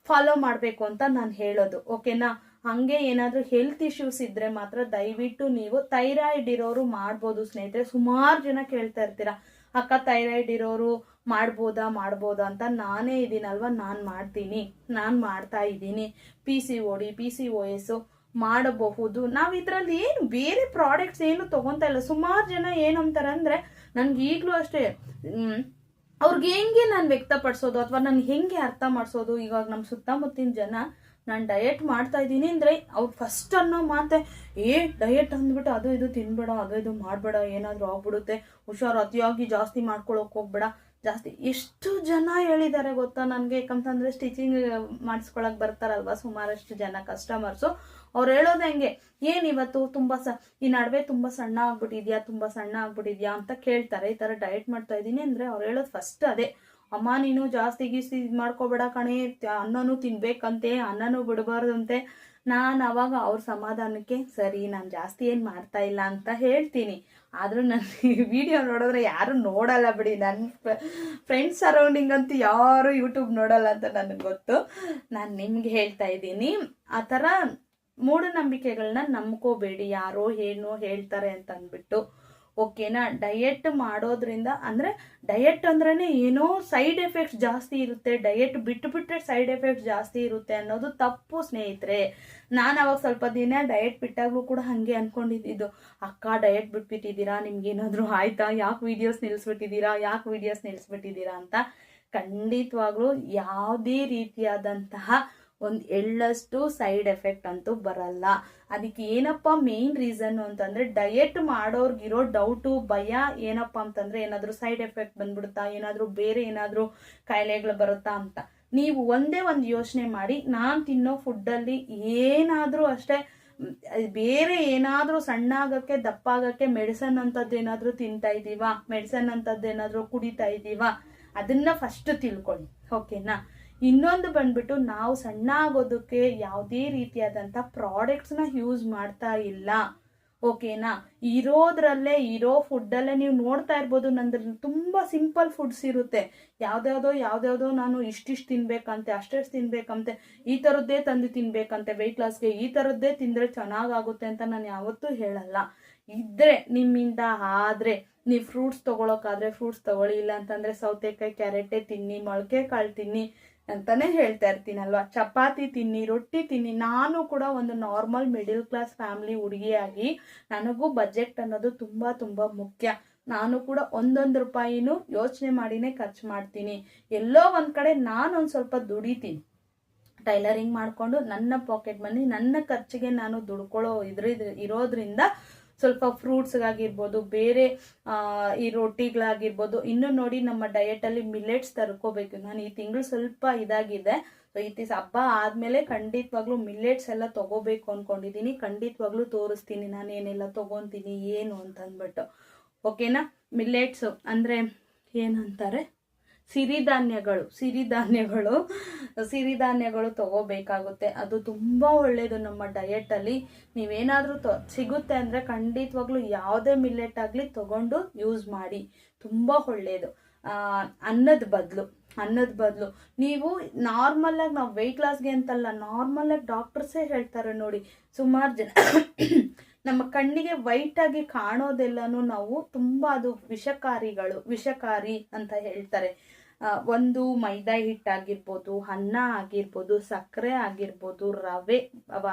ಫಾಲೋ ಮಾಡಬೇಕು ಅಂತ ನಾನು ಹೇಳೋದು. ಓಕೆನಾ? ಹಾಗೆ ಏನಾದರೂ ಹೆಲ್ತ್ ಇಶ್ಯೂಸ್ ಇದ್ದರೆ ಮಾತ್ರ ದಯವಿಟ್ಟು ನೀವು ಥೈರಾಯ್ಡ್ ಇರೋರು ಮಾಡ್ಬೋದು ಸ್ನೇಹಿತರೆ. ಸುಮಾರು ಜನ ಕೇಳ್ತಾ ಇರ್ತೀರಾ, ಅಕ್ಕ ಥೈರಾಯ್ಡ್ ಇರೋರು ಮಾಡ್ಬೋದಾ ಮಾಡ್ಬೋದಾ ಅಂತ ನಾನೇ ಇದ್ದೀನಲ್ವ ನಾನು ಮಾಡ್ತೀನಿ. ನಾನು ಮಾಡ್ತಾ ಇದ್ದೀನಿ. P C O D P C O S ಮಾಡಬಹುದು. ನಾವು ಇದರಲ್ಲಿ ಏನು ಬೇರೆ ಪ್ರಾಡಕ್ಟ್ಸ್ ಏನು ತೊಗೊತಾ ಇಲ್ಲ. ಸುಮಾರು ಜನ ಏನಂತಾರೆ ಅಂದರೆ ನನಗೆ ಈಗಲೂ ಅಷ್ಟೇ ಅವ್ರಿಗೆ ಹೆಂಗೆ ನಾನು ವ್ಯಕ್ತಪಡಿಸೋದು ಅಥವಾ ನಾನು ಹೆಂಗೆ ಅರ್ಥ ಮಾಡಿಸೋದು? ಇವಾಗ ನಮ್ಮ ಸುತ್ತಮುತ್ತಿನ ಜನ ನಾನು ಡಯೆಟ್ ಮಾಡ್ತಾ ಇದ್ದೀನಿ ಅಂದರೆ ಅವ್ರು ಫಸ್ಟ್ ಅನ್ನೋ ಮಾತೆ, ಏ ಡಯೆಟ್ ಅಂದ್ಬಿಟ್ಟು ಅದು ಇದು ತಿನ್ಬೇಡ, ಅದು ಇದು ಮಾಡಬೇಡ, ಏನಾದರೂ ಆಗ್ಬಿಡುತ್ತೆ. ಹುಷಾರು, ಅತಿಯಾಗಿ ಜಾಸ್ತಿ ಮಾಡ್ಕೊಳಕ್ಕೆ ಹೋಗ್ಬೇಡ. ಜಾಸ್ತಿ. ಎಷ್ಟು ಜನ ಹೇಳಿದ್ದಾರೆ ಗೊತ್ತಾ ನನಗೆ, ಯಾಕಂತಂದರೆ ಸ್ಟಿಚಿಂಗ್ ಮಾಡಿಸ್ಕೊಳಕ್ಕೆ ಬರ್ತಾರಲ್ವ ಸುಮಾರಷ್ಟು ಜನ ಕಸ್ಟಮರ್ಸು ಅವ್ರು ಹೇಳೋದು ಹೆಂಗೆ, ಏನು ಇವತ್ತು ತುಂಬ ಸ, ಈ ನಡುವೆ ತುಂಬ ಸಣ್ಣ ಆಗ್ಬಿಟ್ಟಿದ್ಯಾ, ತುಂಬ ಸಣ್ಣ ಆಗ್ಬಿಟ್ಟಿದ್ಯಾ ಅಂತ ಕೇಳ್ತಾರೆ. ಈ ಥರ ಡಯಟ್ ಮಾಡ್ತಾ ಇದ್ದೀನಿ ಅಂದರೆ ಅವ್ರು ಹೇಳೋದು ಫಸ್ಟ್ ಅದೇ. ಅಮ್ಮ, ನೀನು ಜಾಸ್ತಿ ಗೀಸ್ತಿ ಇದು ಮಾಡ್ಕೋಬೇಡ ಕಣೆ ಅನ್ನನೂ ತಿನ್ಬೇಕಂತೆ, ಅನ್ನನೂ ಬಿಡಬಾರ್ದಂತೆ ನಾನು ಅವಾಗ ಅವ್ರ ಸಮಾಧಾನಕ್ಕೆ, ಸರಿ, ನಾನು ಜಾಸ್ತಿ ಏನು ಮಾಡ್ತಾ ಇಲ್ಲ ಅಂತ ಹೇಳ್ತೀನಿ. ಆದರೂ ನನ್ನ ವಿಡಿಯೋ ನೋಡಿದ್ರೆ ಯಾರು ನೋಡಲ್ಲ ಬಿಡಿ. ನನ್ನ ಫ್ರೆಂಡ್ಸ್ ಸರೌಂಡಿಂಗ್ ಅಂತೂ ಯಾರು ಯೂಟ್ಯೂಬ್ ನೋಡಲ್ಲ ಅಂತ ನನಗೆ ಗೊತ್ತು. ನಾನು ನಿಮ್ಗೆ ಹೇಳ್ತಾ ಇದ್ದೀನಿ. ಆ ಥರ ಮೂಢನಂಬಿಕೆಗಳನ್ನ ನಂಬ್ಕೋಬೇಡಿ. ಯಾರೋ ಏನೋ ಹೇಳ್ತಾರೆ ಅಂತ ಅಂದ್ಬಿಟ್ಟು ಓಕೆನಾ? ಡಯೆಟ್ ಮಾಡೋದ್ರಿಂದ ಅಂದರೆ ಡಯೆಟ್ ಅಂದ್ರೇ ಏನೋ ಸೈಡ್ ಎಫೆಕ್ಟ್ಸ್ ಜಾಸ್ತಿ ಇರುತ್ತೆ. ಡಯೆಟ್ ಬಿಟ್ಟುಬಿಟ್ರೆ ಸೈಡ್ ಎಫೆಕ್ಟ್ಸ್ ಜಾಸ್ತಿ ಇರುತ್ತೆ ಅನ್ನೋದು ತಪ್ಪು ಸ್ನೇಹಿತರೆ. ನಾನು ಅವಾಗ ಸ್ವಲ್ಪ ದಿನ ಡಯೆಟ್ ಬಿಟ್ಟಾಗಲೂ ಕೂಡ ಹಾಗೆ ಅಂದ್ಕೊಂಡಿದ್ದು ಅಕ್ಕ ಡಯಟ್ ಬಿಟ್ಬಿಟ್ಟಿದ್ದೀರಾ? ನಿಮ್ಗೇನಾದರೂ ಆಯ್ತಾ? ಯಾಕೆ ವೀಡಿಯೋಸ್ ನಿಲ್ಲಿಸ್ಬಿಟ್ಟಿದ್ದೀರಾ ಯಾಕೆ ವೀಡಿಯೋಸ್ ನಿಲ್ಲಿಸ್ಬಿಟ್ಟಿದ್ದೀರಾ ಅಂತ ಖಂಡಿತವಾಗ್ಲೂ ಯಾವುದೇ ರೀತಿಯಾದಂತಹ ಒಂದು ಎಳ್ಳಷ್ಟು ಸೈಡ್ ಎಫೆಕ್ಟ್ ಅಂತೂ ಬರಲ್ಲ. ಅದಕ್ಕೆ ಏನಪ್ಪ ಮೇನ್ ರೀಸನ್ನು ಅಂತಂದರೆ ಡಯೆಟ್ ಮಾಡೋರ್ಗಿರೋ ಡೌಟು ಭಯ ಏನಪ್ಪ ಅಂತಂದರೆ ಏನಾದರೂ ಸೈಡ್ ಎಫೆಕ್ಟ್ ಬಂದ್ಬಿಡುತ್ತಾ, ಏನಾದರೂ ಬೇರೆ ಏನಾದರೂ ಕಾಯಿಲೆಗಳು ಬರುತ್ತಾ ಅಂತ. ನೀವು ಒಂದೇ ಒಂದು ಯೋಚನೆ ಮಾಡಿ, ನಾನು ತಿನ್ನೋ ಫುಡ್ಡಲ್ಲಿ ಏನಾದರೂ ಅಷ್ಟೇ ಬೇರೆ ಏನಾದರೂ ಸಣ್ಣ ಆಗೋಕ್ಕೆ ದಪ್ಪ ಆಗೋಕ್ಕೆ ಮೆಡಿಸನ್ ಅಂಥದ್ದು ಏನಾದರೂ ತಿಂತಾ ಇದ್ದೀವಾ ಮೆಡಿಸನ್ ಅಂಥದ್ದು ಏನಾದರೂ ಕುಡಿತಾ ಇದ್ದೀವಾ ಅದನ್ನ ಫಸ್ಟ್ ತಿಳ್ಕೊಳ್ಳಿ. ಓಕೆನಾ ಇನ್ನೊಂದು ಬಂದ್ಬಿಟ್ಟು ನಾವು ಸಣ್ಣ ಆಗೋದಕ್ಕೆ ಯಾವುದೇ ರೀತಿಯಾದಂಥ ಪ್ರಾಡಕ್ಟ್ಸ್ನ ಯೂಸ್ ಮಾಡ್ತಾ ಇಲ್ಲ. ಓಕೆನಾ? ಇರೋದ್ರಲ್ಲೇ, ಇರೋ ಫುಡ್ಡಲ್ಲೇ ನೀವು ನೋಡ್ತಾ ಇರ್ಬೋದು ನಂದ್ರಲ್ಲಿ ತುಂಬ ಸಿಂಪಲ್ ಫುಡ್ಸ್ ಇರುತ್ತೆ. ಯಾವ್ದ್ಯಾವ್ದೋ ಯಾವ್ದ್ಯಾವ್ದೋ ನಾನು ಇಷ್ಟಿಷ್ಟು ತಿನ್ಬೇಕಂತೆ, ಅಷ್ಟೆಷ್ಟು ತಿನ್ಬೇಕಂತೆ, ಈ ಥರದ್ದೇ ತಂದು ತಿನ್ಬೇಕಂತೆ ವೆಯ್ಟ್ ಲಾಸ್ಗೆ ಈ ಥರದ್ದೇ ತಿಂದರೆ ಚೆನ್ನಾಗಾಗುತ್ತೆ ಅಂತ ನಾನು ಯಾವತ್ತೂ ಹೇಳಲ್ಲ. ಇದ್ರೆ ನಿಮ್ಮಿಂದ ಆದರೆ, ನೀವು ಫ್ರೂಟ್ಸ್ ತಗೊಳಕಾದ್ರೆ ಫ್ರೂಟ್ಸ್ ತೊಗೊಳ್ಳಿ ಇಲ್ಲ ಅಂತಂದರೆ ಸೌತೆಕಾಯಿ, ಕ್ಯಾರೆಟೇ ತಿನ್ನಿ ಮೊಳಕೆ ಕಾಳು ತಿನ್ನಿ ಅಂತಾನೆ ಹೇಳ್ತಾ ಇರ್ತೀನಲ್ವಾ? ಚಪಾತಿ ತಿನ್ನಿ, ರೊಟ್ಟಿ ತಿನ್ನಿ, ನಾನು ಕೂಡ ಒಂದು ನಾರ್ಮಲ್ ಮಿಡಿಲ್ ಕ್ಲಾಸ್ ಫ್ಯಾಮಿಲಿ ಹುಡುಗಿಯಾಗಿ ನನಗೂ ಬಜೆಟ್ ಅನ್ನೋದು ತುಂಬ ತುಂಬ ಮುಖ್ಯ. ನಾನು ಕೂಡ ಒಂದೊಂದು ರೂಪಾಯಿನೂ ಯೋಚನೆ ಮಾಡಿನೇ ಖರ್ಚು ಮಾಡ್ತೀನಿ. ಎಲ್ಲೋ ಒಂದು ಕಡೆ ನಾನು ಒಂದು ಸ್ವಲ್ಪ ದುಡಿತೀನಿ. ಟೈಲರಿಂಗ್ ಮಾಡಿಕೊಂಡು ನನ್ನ ಪಾಕೆಟ್ ಮನಿ ನನ್ನ ಖರ್ಚಿಗೆ ನಾನು ದುಡ್ಕೊಳ್ಳೋ ಇದ್ರ, ಇರೋದ್ರಿಂದ ಸ್ವಲ್ಪ ಫ್ರೂಟ್ಸ್ಗಾಗಿರ್ಬೋದು, ಬೇರೆ ಈ ರೊಟ್ಟಿಗಳಾಗಿರ್ಬೋದು, ಇನ್ನು ನೋಡಿ ನಮ್ಮ ಡಯಟಲ್ಲಿ ಮಿಲೆಟ್ಸ್ ತರ್ಕೋಬೇಕು. ನಾನು ಈ ತಿಂಗಳು ಸ್ವಲ್ಪ ಇದಾಗಿದೆ. ಸೊ ಈ ದಿವಸ ಹಬ್ಬ ಆದಮೇಲೆ ಖಂಡಿತವಾಗ್ಲೂ ಮಿಲ್ಲೆಟ್ಸ್ ಎಲ್ಲ ತಗೋಬೇಕು ಅಂದ್ಕೊಂಡಿದ್ದೀನಿ ಖಂಡಿತವಾಗ್ಲೂ ತೋರಿಸ್ತೀನಿ. ನಾನು ಏನೆಲ್ಲ ತೊಗೊತೀನಿ, ಏನು ಅಂತ ಅಂದ್ಬಿಟ್ಟು ಓಕೆನಾ ಮಿಲ್ಲೆಟ್ಸು ಅಂದರೆ ಏನಂತಾರೆ? ಸಿರಿಧಾನ್ಯಗಳು ಸಿರಿಧಾನ್ಯಗಳು ಸಿರಿಧಾನ್ಯಗಳು ತಗೋಬೇಕಾಗುತ್ತೆ. ಅದು ತುಂಬ ಒಳ್ಳೆಯದು ನಮ್ಮ ಡಯೆಟಲ್ಲಿ ನೀವೇನಾದರೂ ತೊ, ಸಿಗುತ್ತೆ ಅಂದರೆ ಖಂಡಿತವಾಗ್ಲೂ ಯಾವುದೇ ಮಿಲ್ಲೆಟ್ ಆಗಲಿ ತಗೊಂಡು ಯೂಸ್ ಮಾಡಿ. ತುಂಬ ಒಳ್ಳೆಯದು ಅನ್ನದ ಬದಲು ಅನ್ನದ ಬದಲು. ನೀವು ನಾರ್ಮಲಾಗಿ ನಾವು ವೆಯ್ಟ್ ಲಾಸ್ಗೆ ಅಂತಲ್ಲ ನಾರ್ಮಲಾಗಿ ಡಾಕ್ಟರ್ಸೇ ಹೇಳ್ತಾರೆ ನೋಡಿ. ಸುಮಾರು ಜನ ನಮ್ಮ ಕಣ್ಣಿಗೆ ವೈಟ್ ಆಗಿ ಕಾಣೋದೆಲ್ಲನೂ ನಾವು ತುಂಬ ಅದು ವಿಷಕಾರಿಗಳು, ವಿಷಕಾರಿ ಅಂತ ಹೇಳ್ತಾರೆ. ಒಂದು ಮೈದಾ ಹಿಟ್ಟಾಗಿರ್ಬೋದು, ಅನ್ನ ಆಗಿರ್ಬೋದು, ಸಕ್ಕರೆ ಆಗಿರ್ಬೋದು, ರವೆ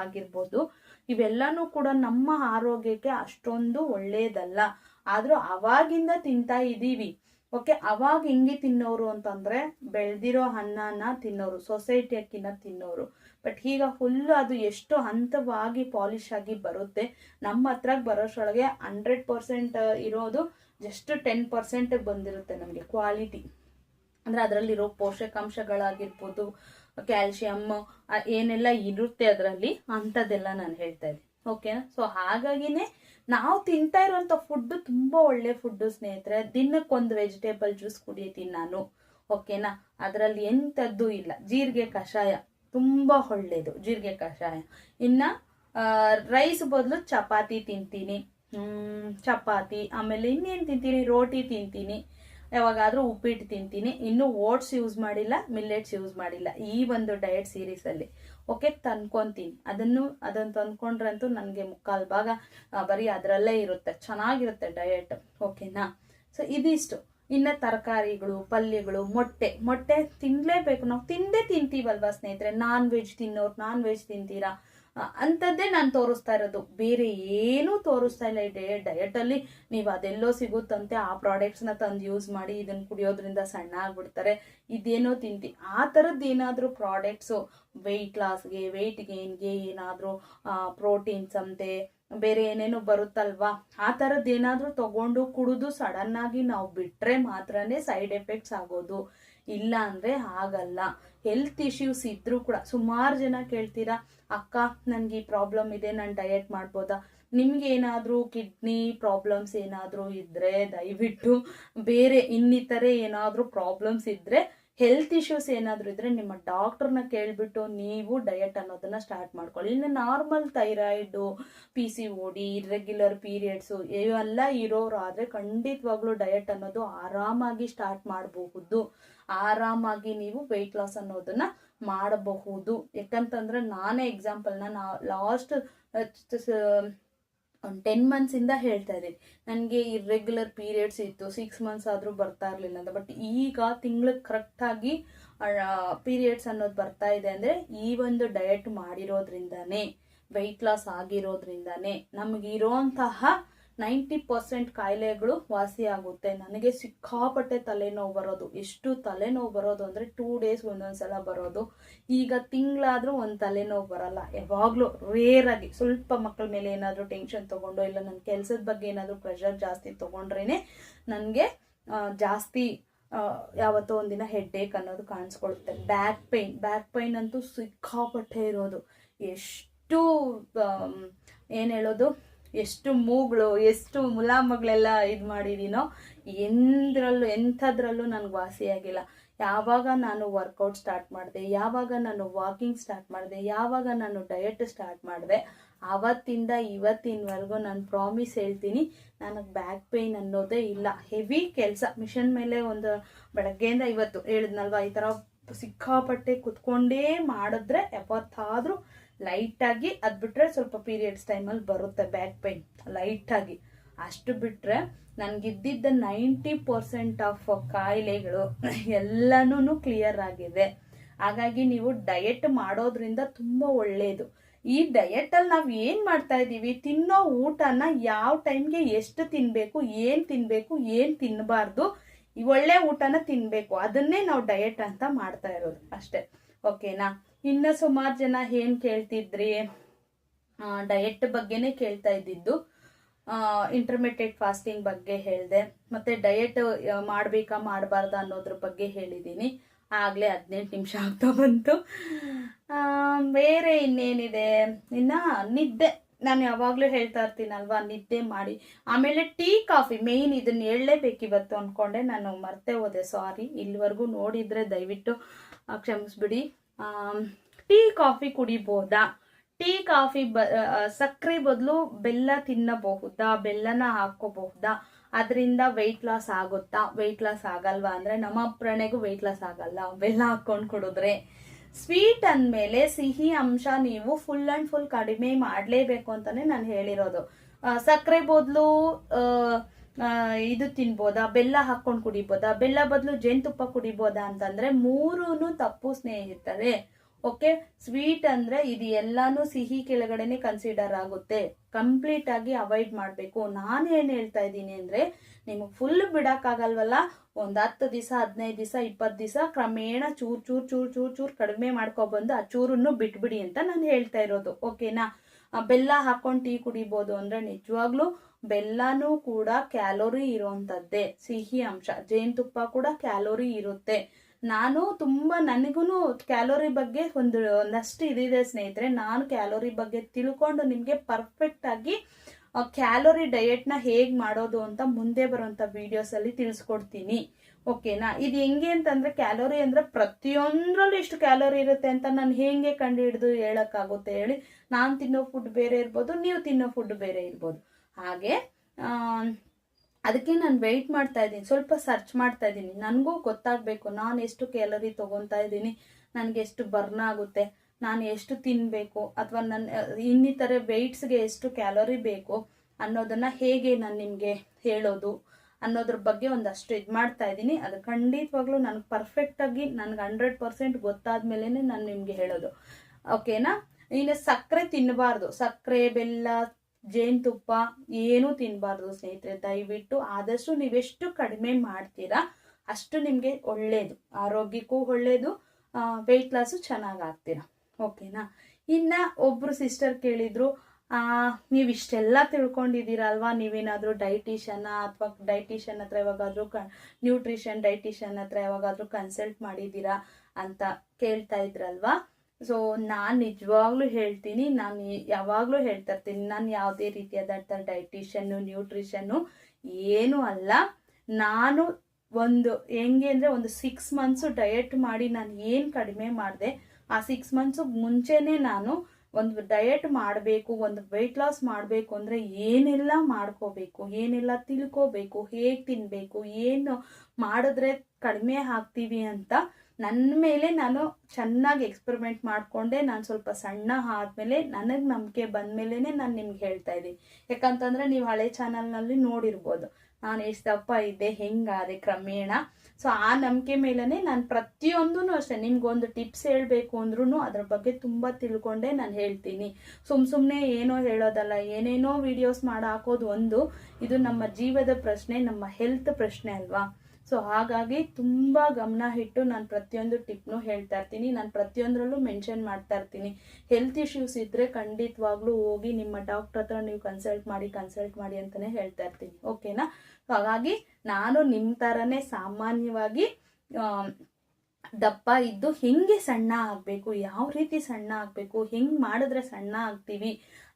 ಆಗಿರ್ಬೋದು, ಇವೆಲ್ಲನೂ ಕೂಡ ನಮ್ಮ ಆರೋಗ್ಯಕ್ಕೆ ಅಷ್ಟೊಂದು ಒಳ್ಳೆಯದಲ್ಲ ಆದರೂ ಅವಾಗಿಂದ ತಿಂತಾ ಇದ್ದೀವಿ ಓಕೆ, ಅವಾಗ ಹೆಂಗೆ ತಿನ್ನೋರು ಅಂತಂದರೆ ಬೆಳೆದಿರೋ ಅನ್ನನ ತಿನ್ನೋರು, ಸೊಸೈಟಿ ಅಕ್ಕಿನ ತಿನ್ನೋರು. ಬಟ್ ಈಗ ಫುಲ್ಲು ಅದು ಎಷ್ಟು ಹಂತವಾಗಿ ಪಾಲಿಶ್ ಆಗಿ ಬರುತ್ತೆ, ನಮ್ಮ ಹತ್ರ ಬರೋಷ್ಟೊಳಗೆ ಹಂಡ್ರೆಡ್ ಪರ್ಸೆಂಟ್ ಇರೋದು ಜಸ್ಟ್ ಟೆನ್ ಪರ್ಸೆಂಟ್ ಬಂದಿರುತ್ತೆ ನಮಗೆ ಕ್ವಾಲಿಟಿ ಅಂದರೆ ಅದರಲ್ಲಿರೋ ಪೋಷಕಾಂಶಗಳಾಗಿರ್ಬೋದು ಕ್ಯಾಲ್ಶಿಯಮ್ ಏನೆಲ್ಲ ಇರುತ್ತೆ ಅದರಲ್ಲಿ ಅಂಥದ್ದೆಲ್ಲ ನಾನು ಹೇಳ್ತಾ ಇದ್ದೀನಿ. ಓಕೆನಾ ಸೊ ಹಾಗಾಗಿನೇ ನಾವು ತಿಂತಾ ಇರುವಂತ ಫುಡ್ಡು ತುಂಬ ಒಳ್ಳೆ ಫುಡ್ಡು ಸ್ನೇಹಿತರೆ. ದಿನಕ್ಕೊಂದು ವೆಜಿಟೇಬಲ್ ಜ್ಯೂಸ್ ಕುಡಿತೀನಿ ನಾನು. ಓಕೆನಾ ಅದರಲ್ಲಿ ಎಂಥದ್ದು ಇಲ್ಲ. ಜೀರಿಗೆ ಕಷಾಯ ತುಂಬ ಒಳ್ಳೆಯದು ಜೀರಿಗೆ ಕಷಾಯ. ಇನ್ನು ರೈಸ್ ಬದಲು ಚಪಾತಿ ತಿಂತೀನಿ. ಚಪಾತಿ, ಆಮೇಲೆ ಇನ್ನೇನು ತಿಂತೀನಿ? ರೋಟಿ ತಿಂತೀನಿ. ಯಾವಾಗಾದರೂ ಉಪ್ಪಿಟ್ಟು ತಿಂತೀನಿ. ಇನ್ನು ಓಟ್ಸ್ ಯೂಸ್ ಮಾಡಿಲ್ಲ ಮಿಲ್ಲೆಟ್ಸ್ ಯೂಸ್ ಮಾಡಿಲ್ಲ. ಈ ಒಂದು ಡಯಟ್ ಸೀರೀಸಲ್ಲಿ ಓಕೆ ತಂದ್ಕೊತೀನಿ. ಅದನ್ನು ಅದನ್ನು ತಂದ್ಕೊಂಡ್ರಂತೂ ನನಗೆ ಮುಕ್ಕಾಲು ಭಾಗ ಬರೀ ಅದರಲ್ಲೇ ಇರುತ್ತೆ. ಚೆನ್ನಾಗಿರುತ್ತೆ ಡಯಟ್ ಓಕೆನಾ ಸೊ ಇದಿಷ್ಟು. ಇನ್ನು ತರಕಾರಿಗಳು, ಪಲ್ಯಗಳು, ಮೊಟ್ಟೆ. ಮೊಟ್ಟೆ ತಿನ್ನಲೇಬೇಕು ನಾವು ತಿಂದೇ ತಿಂತೀವಲ್ವಾ ಸ್ನೇಹಿತರೆ? ನಾನ್ ವೆಜ್ ತಿನ್ನೋರು ನಾನ್ ವೆಜ್ ತಿಂತೀರಾ? ಅಂಥದ್ದೇ ನಾನು ತೋರಿಸ್ತಾ ಇರೋದು. ಬೇರೆ ಏನೂ ತೋರಿಸ್ತಾ ಇಲ್ಲ ಈ ಡೇ ಡಯಟಲ್ಲಿ ನೀವು ಅದೆಲ್ಲೋ ಸಿಗುತ್ತಂತೆ, ಆ ಪ್ರಾಡಕ್ಟ್ಸ್ನ ತಂದು ಯೂಸ್ ಮಾಡಿ ಇದನ್ನು ಕುಡಿಯೋದ್ರಿಂದ ಸಣ್ಣ ಆಗ್ಬಿಡ್ತಾರೆ. ಇದೇನೋ ತಿಂತಿ. ಆ ಥರದ್ದು ಏನಾದರೂ ಪ್ರಾಡಕ್ಟ್ಸು ವೆಯ್ಟ್ ಲಾಸ್ಗೆ ವೆಯ್ಟ್ ಗೇನ್ಗೆ ಏನಾದರೂ ಪ್ರೋಟೀನ್ಸ್ ಅಂತೆ, ಬೇರೆ ಏನೇನೋ ಬರುತ್ತಲ್ವಾ? ಆ ಥರದ್ದು ಏನಾದರೂ ತಗೊಂಡು ಕುಡಿದು ಸಡನ್ನಾಗಿ ನಾವು ಬಿಟ್ಟರೆ ಮಾತ್ರನೇ ಸೈಡ್ ಎಫೆಕ್ಟ್ಸ್ ಆಗೋದು. ಇಲ್ಲ ಅಂದರೆ ಆಗಲ್ಲ. ಹೆಲ್ತ್ ಇಶ್ಯೂಸ್ ಇದ್ದರೂ ಕೂಡ, ಸುಮಾರು ಜನ ಕೇಳ್ತೀರಾ, ಅಕ್ಕ, ನನಗೆ ಈ ಪ್ರಾಬ್ಲಮ್ ಇದೆ, ನಾನು ಡಯಟ್ ಮಾಡ್ಬೋದಾ? ನಿಮ್ಗೆ ಏನಾದರೂ ಕಿಡ್ನಿ ಪ್ರಾಬ್ಲಮ್ಸ್ ಏನಾದರೂ ಇದ್ದರೆ ದಯವಿಟ್ಟು ಬೇರೆ ಇನ್ನಿತರೆ ಏನಾದರೂ ಪ್ರಾಬ್ಲಮ್ಸ್ ಇದ್ದರೆ ಹೆಲ್ತ್ ಇಶ್ಯೂಸ್ ಏನಾದರೂ ಇದ್ದರೆ ನಿಮ್ಮ ಡಾಕ್ಟ್ರನ್ನ ಕೇಳಿಬಿಟ್ಟು ನೀವು ಡಯಟ್ ಅನ್ನೋದನ್ನು ಸ್ಟಾರ್ಟ್ ಮಾಡ್ಕೊಳ್ಳಿ. ಇನ್ನು normal thyroid P C OD irregular periods ಇವೆಲ್ಲ ಇರೋರು ಆದರೆ ಖಂಡಿತವಾಗ್ಲೂ ಡಯಟ್ ಅನ್ನೋದು ಆರಾಮಾಗಿ ಸ್ಟಾರ್ಟ್ ಮಾಡಬಹುದು. ಆರಾಮಾಗಿ ನೀವು ವೆಯ್ಟ್ ಲಾಸ್ ಅನ್ನೋದನ್ನ ಮಾಡಬಹುದು. ಯಾಕಂತಂದ್ರೆ ನಾನೇ ಎಕ್ಸಾಂಪಲ್ನ ನಾ ಲಾಸ್ಟ್ ಒಂದು ಟೆನ್ ಮಂತ್ಸಿಂದ ಹೇಳ್ತಾ ಇದ್ದೀನಿ. ನನಗೆ ಇರ್ರೆಗ್ಯುಲರ್ ಪೀರಿಯಡ್ಸ್ ಇತ್ತು. ಸಿಕ್ಸ್ ಮಂತ್ಸ್ ಆದರೂ ಬರ್ತಾ ಇರಲಿಲ್ಲ ಅಂತ. ಬಟ್ ಈಗ ತಿಂಗ್ಳಿಗೆ ಕರೆಕ್ಟಾಗಿ ಪೀರಿಯಡ್ಸ್ ಅನ್ನೋದು ಬರ್ತಾ ಇದೆ ಅಂದರೆ ಈ ಒಂದು ಡಯಟ್ ಮಾಡಿರೋದ್ರಿಂದನೇ ವೆಯ್ಟ್ ಲಾಸ್ ಆಗಿರೋದ್ರಿಂದನೇ ನಮಗಿರೋಂತಹ ನೈಂಟಿ ಪರ್ಸೆಂಟ್ ಕಾಯಿಲೆಗಳು ವಾಸಿಯಾಗುತ್ತೆ. ನನಗೆ ಸಿಕ್ಕಾಪಟ್ಟೆ ತಲೆನೋವು ಬರೋದು. ಎಷ್ಟು ತಲೆನೋವು ಬರೋದು ಅಂದರೆ ಟೂ ಡೇಸ್ ಒಂದೊಂದ್ಸಲ ಬರೋದು. ಈಗ ತಿಂಗಳಾದರೂ ಒಂದು ತಲೆನೋವು ಬರಲ್ಲ. ಯಾವಾಗಲೂ ರೇರಾಗಿ ಸ್ವಲ್ಪ ಮಕ್ಕಳ ಮೇಲೆ ಏನಾದರೂ ಟೆನ್ಷನ್ ತೊಗೊಂಡು ಇಲ್ಲ ನನ್ನ ಕೆಲಸದ ಬಗ್ಗೆ ಏನಾದರೂ ಪ್ರೆಷರ್ ಜಾಸ್ತಿ ತೊಗೊಂಡ್ರೇ ನನಗೆ ಜಾಸ್ತಿ ಯಾವತ್ತೋ ಒಂದಿನ ಹೆಡ್ಡೇಕ್ ಅನ್ನೋದು ಕಾಣಿಸ್ಕೊಳುತ್ತೆ. ಬ್ಯಾಕ್ ಪೈನ್ ಬ್ಯಾಕ್ ಪೈನ್ ಅಂತೂ ಸಿಕ್ಕಾಪಟ್ಟೆ ಇರೋದು. ಎಷ್ಟು ಏನು ಹೇಳೋದು? ಎಷ್ಟು ಮೂಗಳು, ಎಷ್ಟು ಮುಲಾಮಗಳೆಲ್ಲ ಇದು ಮಾಡಿದ್ದೀನೋ ಎಂದ್ರಲ್ಲೂ, ಎಂಥದ್ರಲ್ಲೂ ನನಗೆ ವಾಸಿಯಾಗಿಲ್ಲ ಯಾವಾಗ ನಾನು ವರ್ಕೌಟ್ ಸ್ಟಾರ್ಟ್ ಮಾಡಿದೆ, ಯಾವಾಗ ನಾನು ವಾಕಿಂಗ್ ಸ್ಟಾರ್ಟ್ ಮಾಡಿದೆ, ಯಾವಾಗ ನಾನು ಡಯಟ್ ಸ್ಟಾರ್ಟ್ ಮಾಡಿದೆ, ಆವತ್ತಿಂದ ಇವತ್ತಿನವರೆಗೂ ನಾನು ಪ್ರಾಮಿಸ್ ಹೇಳ್ತೀನಿ, ನನಗೆ ಬ್ಯಾಕ್ ಪೇಯ್ನ್ ಅನ್ನೋದೇ ಇಲ್ಲ. ಹೆವಿ ಕೆಲಸ ಮಿಷನ್ ಮೇಲೆ ಒಂದು ಬೆಳಗ್ಗೆಯಿಂದ ಇವತ್ತು ಹೇಳಿದ್ನಲ್ವ, ಈ ಥರ ಸಿಕ್ಕಾಪಟ್ಟೆ ಕುತ್ಕೊಂಡೇ ಮಾಡಿದ್ರೆ ಯಾವತ್ತಾದರೂ ಲೈಟಾಗಿ ಅದು ಬಿಟ್ಟರೆ ಸ್ವಲ್ಪ ಪೀರಿಯಡ್ಸ್ ಟೈಮಲ್ಲಿ ಬರುತ್ತೆ ಬ್ಯಾಕ್ ಪೈನ್ ಲೈಟಾಗಿ. ಅಷ್ಟು ಬಿಟ್ಟರೆ ನನಗಿದ್ದಿದ್ದ ನೈಂಟಿ ಪರ್ಸೆಂಟ್ ಆಫ್ ಕಾಯಿಲೆಗಳು ಎಲ್ಲನೂ ಕ್ಲಿಯರ್ ಆಗಿದೆ. ಹಾಗಾಗಿ ನೀವು ಡಯೆಟ್ ಮಾಡೋದ್ರಿಂದ ತುಂಬ ಒಳ್ಳೆಯದು ಈ ಡಯಟಲ್ಲಿ ನಾವು ಏನು ಮಾಡ್ತಾ ಇದ್ದೀವಿ? ತಿನ್ನೋ ಊಟನ ಯಾವ ಟೈಮ್ಗೆ ಎಷ್ಟು ತಿನ್ನಬೇಕು ಏನು ತಿನ್ನಬೇಕು ಏನು ತಿನ್ನಬಾರ್ದು ಒಳ್ಳೆ ಊಟನ ತಿನ್ನಬೇಕು ಅದನ್ನೇ ನಾವು ಡಯೆಟ್ ಅಂತ ಮಾಡ್ತಾ ಇರೋದು ಅಷ್ಟೇ. ಓಕೆನಾ ಇನ್ನು ಸುಮಾರು ಜನ ಏನು ಕೇಳ್ತಿದ್ರಿ? ಡಯೆಟ್ ಬಗ್ಗೆನೇ ಕೇಳ್ತಾ ಇದ್ದಿದ್ದು. ಇಂಟರ್ಮಿಟೆಡ್ ಫಾಸ್ಟಿಂಗ್ ಬಗ್ಗೆ ಹೇಳಿದೆ. ಮತ್ತು ಡಯೆಟ್ ಮಾಡಬೇಕಾ, ಮಾಡಬಾರ್ದ ಅನ್ನೋದ್ರ ಬಗ್ಗೆ ಹೇಳಿದ್ದೀನಿ ಆಗಲೇ ಹದಿನೆಂಟು ನಿಮಿಷ ಆಗ್ತಾ ಬಂತು. ಬೇರೆ ಇನ್ನೇನಿದೆ? ಇನ್ನು ನಿದ್ದೆ. ನಾನು ಯಾವಾಗಲೂ ಹೇಳ್ತಾ ಇರ್ತೀನಲ್ವಾ, ನಿದ್ದೆ ಮಾಡಿ. ಆಮೇಲೆ ಟೀ, ಕಾಫಿ ಮೇಯ್ನ್ ಇದನ್ನ ಹೇಳಲೇಬೇಕು ಇವತ್ತು ಅಂದ್ಕೊಂಡೆ ನಾನು ಮರ್ತೆ ಹೋದೆ ಸಾರಿ ಇಲ್ಲಿವರೆಗೂ ನೋಡಿದರೆ ದಯವಿಟ್ಟು ಕ್ಷಮಿಸ್ಬಿಡಿ. ಟೀ ಕಾಫಿ ಕುಡಿಬೋದಾ? ಟೀ ಕಾಫಿ ಬ ಸಕ್ಕರೆ ಬದಲು ಬೆಲ್ಲ ತಿನ್ನಬಹುದಾ? ಬೆಲ್ಲನ ಹಾಕೋಬಹುದಾ ಅದರಿಂದ ವೆಯ್ಟ್ ಲಾಸ್ ಆಗುತ್ತಾ? ವೆಯ್ಟ್ ಲಾಸ್ ಆಗಲ್ವಾ? ಅಂದರೆ ನಮ್ಮ ಪ್ರಣೆಗೂ ವೆಯ್ಟ್ ಲಾಸ್ ಆಗಲ್ಲ. ಬೆಲ್ಲ ಹಾಕ್ಕೊಂಡು ಕುಡಿದ್ರೆ. ಸ್ವೀಟ್ ಅಂದಮೇಲೆ ಸಿಹಿ ಅಂಶ ನೀವು ಫುಲ್ ಆ್ಯಂಡ್ ಫುಲ್ ಕಡಿಮೆ ಮಾಡಲೇಬೇಕು ಅಂತಲೇ ನಾನು ಹೇಳಿರೋದು. ಸಕ್ಕರೆ ಬದಲು ಇದು ತಿನ್ಬೋದಾ? ಬೆಲ್ಲ ಹಾಕೊಂಡು ಕುಡಿಬೋದಾ? ಬೆಲ್ಲ ಬದಲು ಜೇನುತುಪ್ಪ ಕುಡಿಬೋದಾ ಅಂತಂದ್ರೆ ಮೂರೂ ತಪ್ಪು ಸ್ನೇಹಿತರೆ. ಓಕೆ? ಸ್ವೀಟ್ ಅಂದ್ರೆ ಇದು ಎಲ್ಲಾನು ಸಿಹಿ ಕೆಳಗಡೆನೆ ಕನ್ಸಿಡರ್ ಆಗುತ್ತೆ. ಕಂಪ್ಲೀಟ್ ಆಗಿ ಅವಾಯ್ಡ್ ಮಾಡಬೇಕು. ನಾನು ಏನು ಹೇಳ್ತಾ ಇದ್ದೀನಿ ಅಂದ್ರೆ ನಿಮಗೆ ಫುಲ್ ಬಿಡಕ್ಕಾಗಲ್ವಲ್ಲ? ಒಂದು ಹತ್ತು ದಿವಸ ಹದಿನೈದು ದಿವಸ ಇಪ್ಪತ್ತು ದಿವಸ ಕ್ರಮೇಣ ಚೂರ್ ಚೂರ್ ಚೂರ್ ಚೂರ್ ಚೂರ್ ಕಡಿಮೆ ಮಾಡ್ಕೊಬಂದು ಆ ಚೂರನ್ನು ಬಿಟ್ಬಿಡಿ ಅಂತ ನಾನು ಹೇಳ್ತಾ ಇರೋದು. ಓಕೆನಾ? ಬೆಲ್ಲ ಹಾಕೊಂಡು ಟೀ ಕುಡಿಬೋದು ಅಂದ್ರೆ ನಿಜವಾಗ್ಲೂ ಬೆಲ್ಲನೂ ಕೂಡ ಕ್ಯಾಲೋರಿ ಇರುವಂಥದ್ದೇ ಸಿಹಿ ಅಂಶ. ಜೇನುತುಪ್ಪ ಕೂಡ ಕ್ಯಾಲೋರಿ ಇರುತ್ತೆ. ನಾನು ತುಂಬ ನನಗೂ ಕ್ಯಾಲೋರಿ ಬಗ್ಗೆ ಒಂದು, ಒಂದಷ್ಟು ಇದಿದೆ ಸ್ನೇಹಿತರೆ. ನಾನು ಕ್ಯಾಲೋರಿ ಬಗ್ಗೆ ತಿಳ್ಕೊಂಡು ನಿಮಗೆ ಪರ್ಫೆಕ್ಟಾಗಿ ಕ್ಯಾಲೋರಿ ಡಯಟ್ನ ಹೇಗೆ ಮಾಡೋದು ಅಂತ ಮುಂದೆ ಬರುವಂಥ ವಿಡಿಯೋಸಲ್ಲಿ ತಿಳಿಸ್ಕೊಡ್ತೀನಿ. ಓಕೆನಾ? ಇದು ಹೆಂಗೆ ಅಂತಂದ್ರೆ ಕ್ಯಾಲೋರಿ ಅಂದ್ರೆ ಪ್ರತಿಯೊಂದರಲ್ಲೂ ಇಷ್ಟು ಕ್ಯಾಲೋರಿ ಇರುತ್ತೆ ಅಂತ ನಾನು ಹೇಗೆ ಕಂಡು ಹಿಡಿದು ಹೇಳೋಕ್ಕಾಗುತ್ತೆ ಹೇಳಿ. ನಾನು ತಿನ್ನೋ ಫುಡ್ ಬೇರೆ ಇರ್ಬೋದು, ನೀವು ತಿನ್ನೋ ಫುಡ್ ಬೇರೆ ಇರ್ಬೋದು. ಹಾಗೆ ಅದಕ್ಕೆ ನಾನು ವೆಯ್ಟ್ ಮಾಡ್ತಾ ಇದ್ದೀನಿ. ಸ್ವಲ್ಪ ಸರ್ಚ್ ಮಾಡ್ತಾ ಇದ್ದೀನಿ. ನನಗೂ ಗೊತ್ತಾಗಬೇಕು, ನಾನು ಎಷ್ಟು ಕ್ಯಾಲರಿ ತೊಗೊತಾ ಇದ್ದೀನಿ, ನನಗೆ ಎಷ್ಟು ಬರ್ನ್ ಆಗುತ್ತೆ, ನಾನು ಎಷ್ಟು ತಿನ್ನಬೇಕು ಅಥವಾ ನನ್ನ ಇನ್ನಿತರ ವೆಯ್ಟ್ಸ್ಗೆ ಎಷ್ಟು ಕ್ಯಾಲೋರಿ ಬೇಕು ಅನ್ನೋದನ್ನು ಹೇಗೆ ನಾನು ನಿಮಗೆ ಹೇಳೋದು ಅನ್ನೋದ್ರ ಬಗ್ಗೆ ಒಂದಷ್ಟು ಇದು ಮಾಡ್ತಾ ಇದ್ದೀನಿ. ಅದು ಖಂಡಿತವಾಗ್ಲೂ ನನಗೆ ಪರ್ಫೆಕ್ಟಾಗಿ ನನಗೆ ಹಂಡ್ರೆಡ್ ಪರ್ಸೆಂಟ್ ಗೊತ್ತಾದ ಮೇಲೇ ನಾನು ನಿಮಗೆ ಹೇಳೋದು. ಓಕೆನಾ ಇನ್ನು ಸಕ್ಕರೆ ತಿನ್ನಬಾರ್ದು ಸಕ್ಕರೆ, ಬೆಲ್ಲ ಜೇನುತುಪ್ಪ ಏನೂ ತಿನ್ನಬಾರ್ದು ಸ್ನೇಹಿತರೆ. ದಯವಿಟ್ಟು ಆದಷ್ಟು ನೀವೆಷ್ಟು ಕಡಿಮೆ ಮಾಡ್ತೀರಾ ಅಷ್ಟು ನಿಮಗೆ ಒಳ್ಳೆಯದು ಆರೋಗ್ಯಕ್ಕೂ ಒಳ್ಳೆಯದು ವೆಯ್ಟ್ ಲಾಸು ಚೆನ್ನಾಗಿ ಓಕೆನಾ? ಇನ್ನು ಒಬ್ಬರು ಸಿಸ್ಟರ್ ಕೇಳಿದರು ನೀವು ಇಷ್ಟೆಲ್ಲ ತಿಳ್ಕೊಂಡಿದ್ದೀರಲ್ವಾ ನೀವೇನಾದರೂ ಡೈಟಿಷನ್ನ ಅಥವಾ ಡೈಟಿಷನ್ ಹತ್ರ ಯಾವಾಗಾದರೂ ಕ ನ್ಯೂಟ್ರಿಷನ್ ಡೈಟಿಷನ್ ಹತ್ರ ಯಾವಾಗಾದರೂ ಕನ್ಸಲ್ಟ್ ಮಾಡಿದ್ದೀರಾ ಅಂತ ಕೇಳ್ತಾ ಇದ್ರಲ್ವಾ? ಸೊ ನಾನು ನಿಜವಾಗ್ಲೂ ಹೇಳ್ತೀನಿ, ನಾನು ಯಾವಾಗಲೂ ಹೇಳ್ತಾ ಇರ್ತೀನಿ, ನಾನು ಯಾವುದೇ ರೀತಿಯಾದಂಥ ಡೈಟಿಷನ್ನು ನ್ಯೂಟ್ರಿಷನ್ನು ಏನೂ ಅಲ್ಲ. ನಾನು ಒಂದು ಹೆಂಗೆ ಅಂದರೆ ಒಂದು ಸಿಕ್ಸ್ ಮಂತ್ಸು ಡಯಟ್ ಮಾಡಿ ನಾನು ಏನು ಕಡಿಮೆ ಮಾಡಿದೆ, ಆ ಸಿಕ್ಸ್ ಮಂತ್ಸು ಮುಂಚೆನೇ ನಾನು ಒಂದು ಡಯಟ್ ಮಾಡಬೇಕು, ಒಂದು ವೆಯ್ಟ್ ಲಾಸ್ ಮಾಡಬೇಕು ಅಂದರೆ ಏನೆಲ್ಲ ಮಾಡ್ಕೋಬೇಕು, ಏನೆಲ್ಲ ತಿಳ್ಕೋಬೇಕು, ಹೇಗೆ ತಿನ್ನಬೇಕು ಏನು ಮಾಡಿದ್ರೆ ಕಡಿಮೆ ಆಗ್ತೀವಿ ಅಂತ ನನ್ನ ಮೇಲೆ ನಾನು ಚೆನ್ನಾಗಿ ಎಕ್ಸ್ಪೆರಿಮೆಂಟ್ ಮಾಡಿಕೊಂಡೆ, ನಾನು ಸ್ವಲ್ಪ ಸಣ್ಣ ಆದಮೇಲೆ ನನಗೆ ನಂಬಿಕೆ ಬಂದಮೇಲೇ ನಾನು ನಿಮ್ಗೆ ಹೇಳ್ತಾ ಇದ್ದೀನಿ. ಯಾಕಂತಂದರೆ ನೀವು ಹಳೆ ಚಾನಲ್ನಲ್ಲಿ ನೋಡಿರ್ಬೋದು. ನಾನು ಎಷ್ಟು ದಪ್ಪ ಇದ್ದೆ ಹೆಂಗಾದೆ ಕ್ರಮೇಣ. ಸೊ ಆ ನಂಬಿಕೆ ಮೇಲೇ ನಾನು ಪ್ರತಿಯೊಂದೂ ಅಷ್ಟೇ. ನಿಮ್ಗೊಂದು ಟಿಪ್ಸ್ ಹೇಳಬೇಕು ಅಂದ್ರೂ ಅದ್ರ ಬಗ್ಗೆ ತುಂಬ ತಿಳ್ಕೊಂಡೆ ನಾನು ಹೇಳ್ತೀನಿ. ಸುಮ್ಮ ಸುಮ್ಮನೆ ಏನೋ ಹೇಳೋದಲ್ಲ, ಏನೇನೋ ವಿಡಿಯೋಸ್ ಮಾಡಿ ಹಾಕೋದು ಒಂದು, ಇದು ನಮ್ಮ ಜೀವದ ಪ್ರಶ್ನೆ, ನಮ್ಮ ಹೆಲ್ತ್ ಪ್ರಶ್ನೆ ಅಲ್ವಾ? ಸೊ ಹಾಗಾಗಿ ತುಂಬ ಗಮನ ಇಟ್ಟು ನಾನು ಪ್ರತಿಯೊಂದು ಟಿಪ್ನು ಹೇಳ್ತಾ ಇರ್ತೀನಿ. ನಾನು ಪ್ರತಿಯೊಂದರಲ್ಲೂ ಮೆನ್ಷನ್ ಮಾಡ್ತಾ ಇರ್ತೀನಿ. ಹೆಲ್ತ್ ಇಶ್ಯೂಸ್ ಇದ್ದರೆ ಖಂಡಿತವಾಗ್ಲೂ ಹೋಗಿ ನಿಮ್ಮ ಡಾಕ್ಟ್ರ್ ಹತ್ರ ನೀವು ಕನ್ಸಲ್ಟ್ ಮಾಡಿ ಕನ್ಸಲ್ಟ್ ಮಾಡಿ ಅಂತಲೇ ಹೇಳ್ತಾ ಇರ್ತೀನಿ. ಓಕೆನಾ ಹಾಗಾಗಿ ನಾನು ನಿಮ್ಮ ಥರನೇ ಸಾಮಾನ್ಯವಾಗಿ ದಪ್ಪ ಇದ್ದು ಹೆಂಗೆ ಸಣ್ಣ ಆಗಬೇಕು, ಯಾವ ರೀತಿ ಸಣ್ಣ ಆಗಬೇಕು, ಹೆಂಗೆ ಮಾಡಿದ್ರೆ ಸಣ್ಣ ಆಗ್ತೀವಿ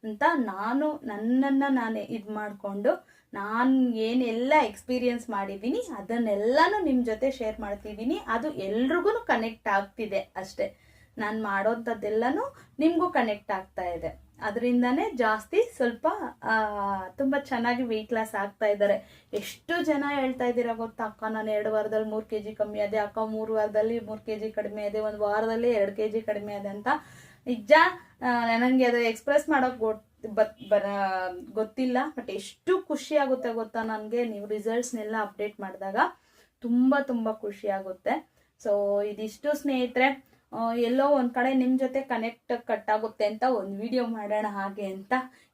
ಅಂತ ನಾನು ನನ್ನನ್ನು ನಾನೇ ಇದು ಮಾಡಿಕೊಂಡು ನಾನು ಏನೆಲ್ಲ ಎಕ್ಸ್ಪೀರಿಯನ್ಸ್ ಮಾಡಿದ್ದೀನಿ, ಅದನ್ನೆಲ್ಲನೂ ನಿಮ್ಮ ಜೊತೆ ಶೇರ್ ಮಾಡ್ತಿದ್ದೀನಿ. ಅದು ಎಲ್ರಿಗೂ ಕನೆಕ್ಟ್ ಆಗ್ತಿದೆ ಅಷ್ಟೇ. ನಾನು ಮಾಡೋಂಥದ್ದೆಲ್ಲನೂ ನಿಮಗೂ ಕನೆಕ್ಟ್ ಆಗ್ತಾ ಇದೆ. ಅದರಿಂದನೇ ಜಾಸ್ತಿ ಸ್ವಲ್ಪ ತುಂಬ ಚೆನ್ನಾಗಿ ವೆಯ್ಟ್ ಲಾಸ್ ಆಗ್ತಾ ಇದ್ದಾರೆ. ಎಷ್ಟು ಜನ ಹೇಳ್ತಾ ಇದ್ದೀರಾ ಗೊತ್ತಾ, ಅಕ್ಕ, ನಾನು ಎರಡು ವಾರದಲ್ಲಿ ಮೂರು ಕೆ ಜಿ ಕಮ್ಮಿ ಆದೆ, ಅಕ್ಕ, ಮೂರು ವಾರದಲ್ಲಿ ಮೂರು ಕೆ ಜಿ ಕಡಿಮೆ ಇದೆ ಒಂದು ವಾರದಲ್ಲಿ ಎರಡು ಕೆ ಜಿ ಕಡಿಮೆ ಆದೆ ಅಂತ. ನಿಜ ನನಗೆ ಅದು ಎಕ್ಸ್ಪ್ರೆಸ್ ಮಾಡೋಕೆ ಗೊತ್ತು ಬತ್ ಬರ, ಗೊತ್ತಿಲ್ಲ ಬಟ್ ಎಷ್ಟು ಖುಷಿ ಆಗುತ್ತೆ ಗೊತ್ತಾ ನನಗೆ? ನೀವು ರಿಸಲ್ಟ್ಸ್ನೆಲ್ಲ ಅಪ್ಡೇಟ್ ಮಾಡಿದಾಗ ತುಂಬ ತುಂಬ ಖುಷಿ ಆಗುತ್ತೆ. ಸೊ ಇದಿಷ್ಟು ಸ್ನೇಹಿತರೆ ಎಲ್ಲೋ ಒಂದು ಕಡೆ ನಿಮ್ಮ ಜೊತೆ ಕನೆಕ್ಟ್ ಕಟ್ ಆಗುತ್ತೆ ಅಂತ ಒಂದು ವಿಡಿಯೋ ಮಾಡೋಣ ಹಾಗೆ ಅಂತ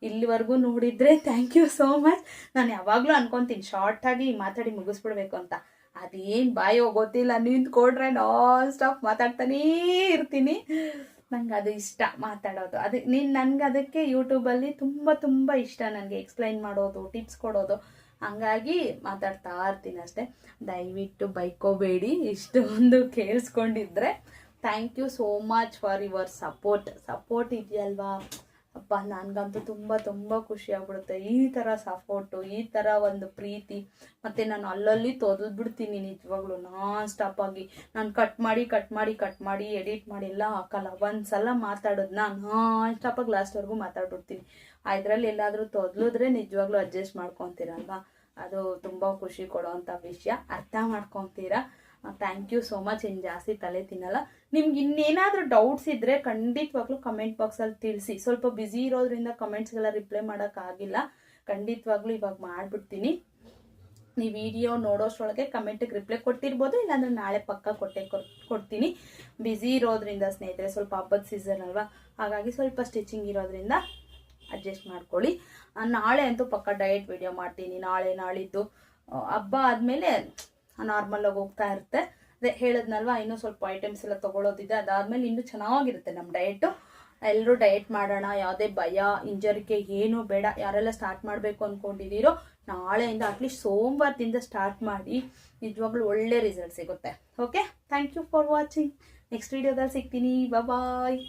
ಇಲ್ಲಿವರೆಗೂ ನೋಡಿದರೆ ಥ್ಯಾಂಕ್ ಯು ಸೋ ಮಚ್ ನಾನು ಯಾವಾಗಲೂ ಅನ್ಕೊತೀನಿ ಶಾರ್ಟಾಗಿ ಮಾತಾಡಿ ಮುಗಿಸ್ಬಿಡ್ಬೇಕು ಅಂತ. ಅದೇನು ಬಾಯೋ ಗೊತ್ತಿಲ್ಲ, ನಿಂತ್ಕೊಡ್ರೆ ನಾನ್ ಸ್ಟಾಪ್ ಮಾತಾಡ್ತಾನೇ ಇರ್ತೀನಿ. ನಂಗೆ ಅದು ಇಷ್ಟ ಮಾತಾಡೋದು. ಅದು ನೀನು ನನಗೆ ಅದಕ್ಕೆ ಯೂಟ್ಯೂಬಲ್ಲಿ ತುಂಬ ತುಂಬ ಇಷ್ಟ ನನಗೆ ಎಕ್ಸ್ಪ್ಲೈನ್ ಮಾಡೋದು ಟಿಪ್ಸ್ ಕೊಡೋದು. ಹಂಗಾಗಿ ಮಾತಾಡ್ತಾ ಇರ್ತೀನಿ ಅಷ್ಟೇ. ದಯವಿಟ್ಟು ಬೈಕೋಬೇಡಿ. ಇಷ್ಟೊಂದು ಕೇಳಿಸ್ಕೊಂಡಿದ್ರೆ thank you so much for your support support ಇದೆಯಲ್ವಾ? ಅಪ್ಪ, ನನಗಂತೂ ತುಂಬ ತುಂಬ ಖುಷಿ ಆಗ್ಬಿಡುತ್ತೆ. ಈ ಥರ ಸಪೋರ್ಟು ಈ ಥರ ಒಂದು ಪ್ರೀತಿ, ಮತ್ತು ನಾನು ಅಲ್ಲಲ್ಲಿ ಬಿಡ್ತೀನಿ ನಿಜವಾಗ್ಲೂ ನಾನ್ ಸ್ಟಾಪಾಗಿ ನಾನು ಕಟ್ ಮಾಡಿ ಕಟ್ ಮಾಡಿ ಕಟ್ ಮಾಡಿ ಎಡಿಟ್ ಮಾಡಿ ಎಲ್ಲ ಹಾಕಲ್ಲ. ಒಂದು ಸಲ ಮಾತಾಡೋದನ್ನ ನಾನ್ ಸ್ಟಾಪಾಗಿ ಲಾಸ್ಟ್ವರೆಗೂ ಮಾತಾಡ್ಬಿಡ್ತೀನಿ. ಅದರಲ್ಲಿ ಎಲ್ಲಾದರೂ ತೊದಲಿದ್ರೆ ನಿಜವಾಗ್ಲೂ ಅಡ್ಜಸ್ಟ್ ಮಾಡ್ಕೊತೀರಲ್ವಾ? ಅದು ತುಂಬ ಖುಷಿ ಕೊಡೋವಂಥ ವಿಷಯ. ಅರ್ಥ ಮಾಡ್ಕೊತೀರಾ? ಥ್ಯಾಂಕ್ ಯು ಸೋ ಮಚ್ ಏನು ಜಾಸ್ತಿ ತಲೆ ತಿನ್ನಲ್ಲ. ನಿಮ್ಗೆ ಇನ್ನೇನಾದರೂ ಡೌಟ್ಸ್ ಇದ್ದರೆ ಖಂಡಿತವಾಗ್ಲೂ ಕಮೆಂಟ್ ಬಾಕ್ಸಲ್ಲಿ ತಿಳಿಸಿ. ಸ್ವಲ್ಪ ಬ್ಯುಸಿ ಇರೋದ್ರಿಂದ ಕಮೆಂಟ್ಸ್ಗೆಲ್ಲ ರಿಪ್ಲೈ ಮಾಡೋಕ್ಕಾಗಿಲ್ಲ ಖಂಡಿತವಾಗ್ಲೂ ಇವಾಗ ಮಾಡಿಬಿಡ್ತೀನಿ. ನೀವು ವಿಡಿಯೋ ನೋಡೋಷ್ಟರೊಳಗೆ ಕಮೆಂಟಿಗೆ ರಿಪ್ಲೈ ಕೊಟ್ಟಿರ್ಬೋದು ಇಲ್ಲಾಂದರೆ ನಾಳೆ ಪಕ್ಕ ಕೊಟ್ಟೆ ಕೊಡ್ತೀನಿ. ಬ್ಯುಸಿ ಇರೋದ್ರಿಂದ ಸ್ನೇಹಿತರೆ, ಸ್ವಲ್ಪ ಹಬ್ಬದ ಸೀಸನ್ ಅಲ್ವಾ? ಹಾಗಾಗಿ ಸ್ವಲ್ಪ ಸ್ಟಿಚಿಂಗ್ ಇರೋದ್ರಿಂದ ಅಡ್ಜಸ್ಟ್ ಮಾಡ್ಕೊಳ್ಳಿ. ನಾಳೆ ಅಂತೂ ಪಕ್ಕ ಡಯಟ್ ವಿಡಿಯೋ ಮಾಡ್ತೀನಿ. ನಾಳೆ ನಾಳಿದ್ದು ಹಬ್ಬ ಆದಮೇಲೆ ನಾರ್ಮಲಾಗಿ ಹೋಗ್ತಾ ಇರುತ್ತೆ. ಅದೇ ಹೇಳದ್ನಲ್ವಾ, ಇನ್ನೂ ಸ್ವಲ್ಪ ಐಟಮ್ಸ್ ಎಲ್ಲ ತೊಗೊಳೋದಿದೆ. ಅದಾದಮೇಲೆ ಇನ್ನೂ ಚೆನ್ನಾಗಿರುತ್ತೆ ನಮ್ಮ ಡಯಟು ಎಲ್ಲರೂ ಡಯಟ್ ಮಾಡೋಣ, ಯಾವುದೇ ಭಯ ಇಂಜರಿಕೆ ಏನೂ ಬೇಡ. ಯಾರೆಲ್ಲ ಸ್ಟಾರ್ಟ್ ಮಾಡಬೇಕು ಅಂದ್ಕೊಂಡಿದ್ದೀರೋ ನಾಳೆಯಿಂದ ಅಟ್ಲೀಸ್ಟ್ ಸೋಮವಾರದಿಂದ ಸ್ಟಾರ್ಟ್ ಮಾಡಿ ನಿಜವಾಗ್ಲೂ ಒಳ್ಳೆ ರಿಸಲ್ಟ್ ಸಿಗುತ್ತೆ. Okay thank you for watching next ವೀಡಿಯೋದಲ್ಲಿ ಸಿಗ್ತೀನಿ. ಬಾಯ್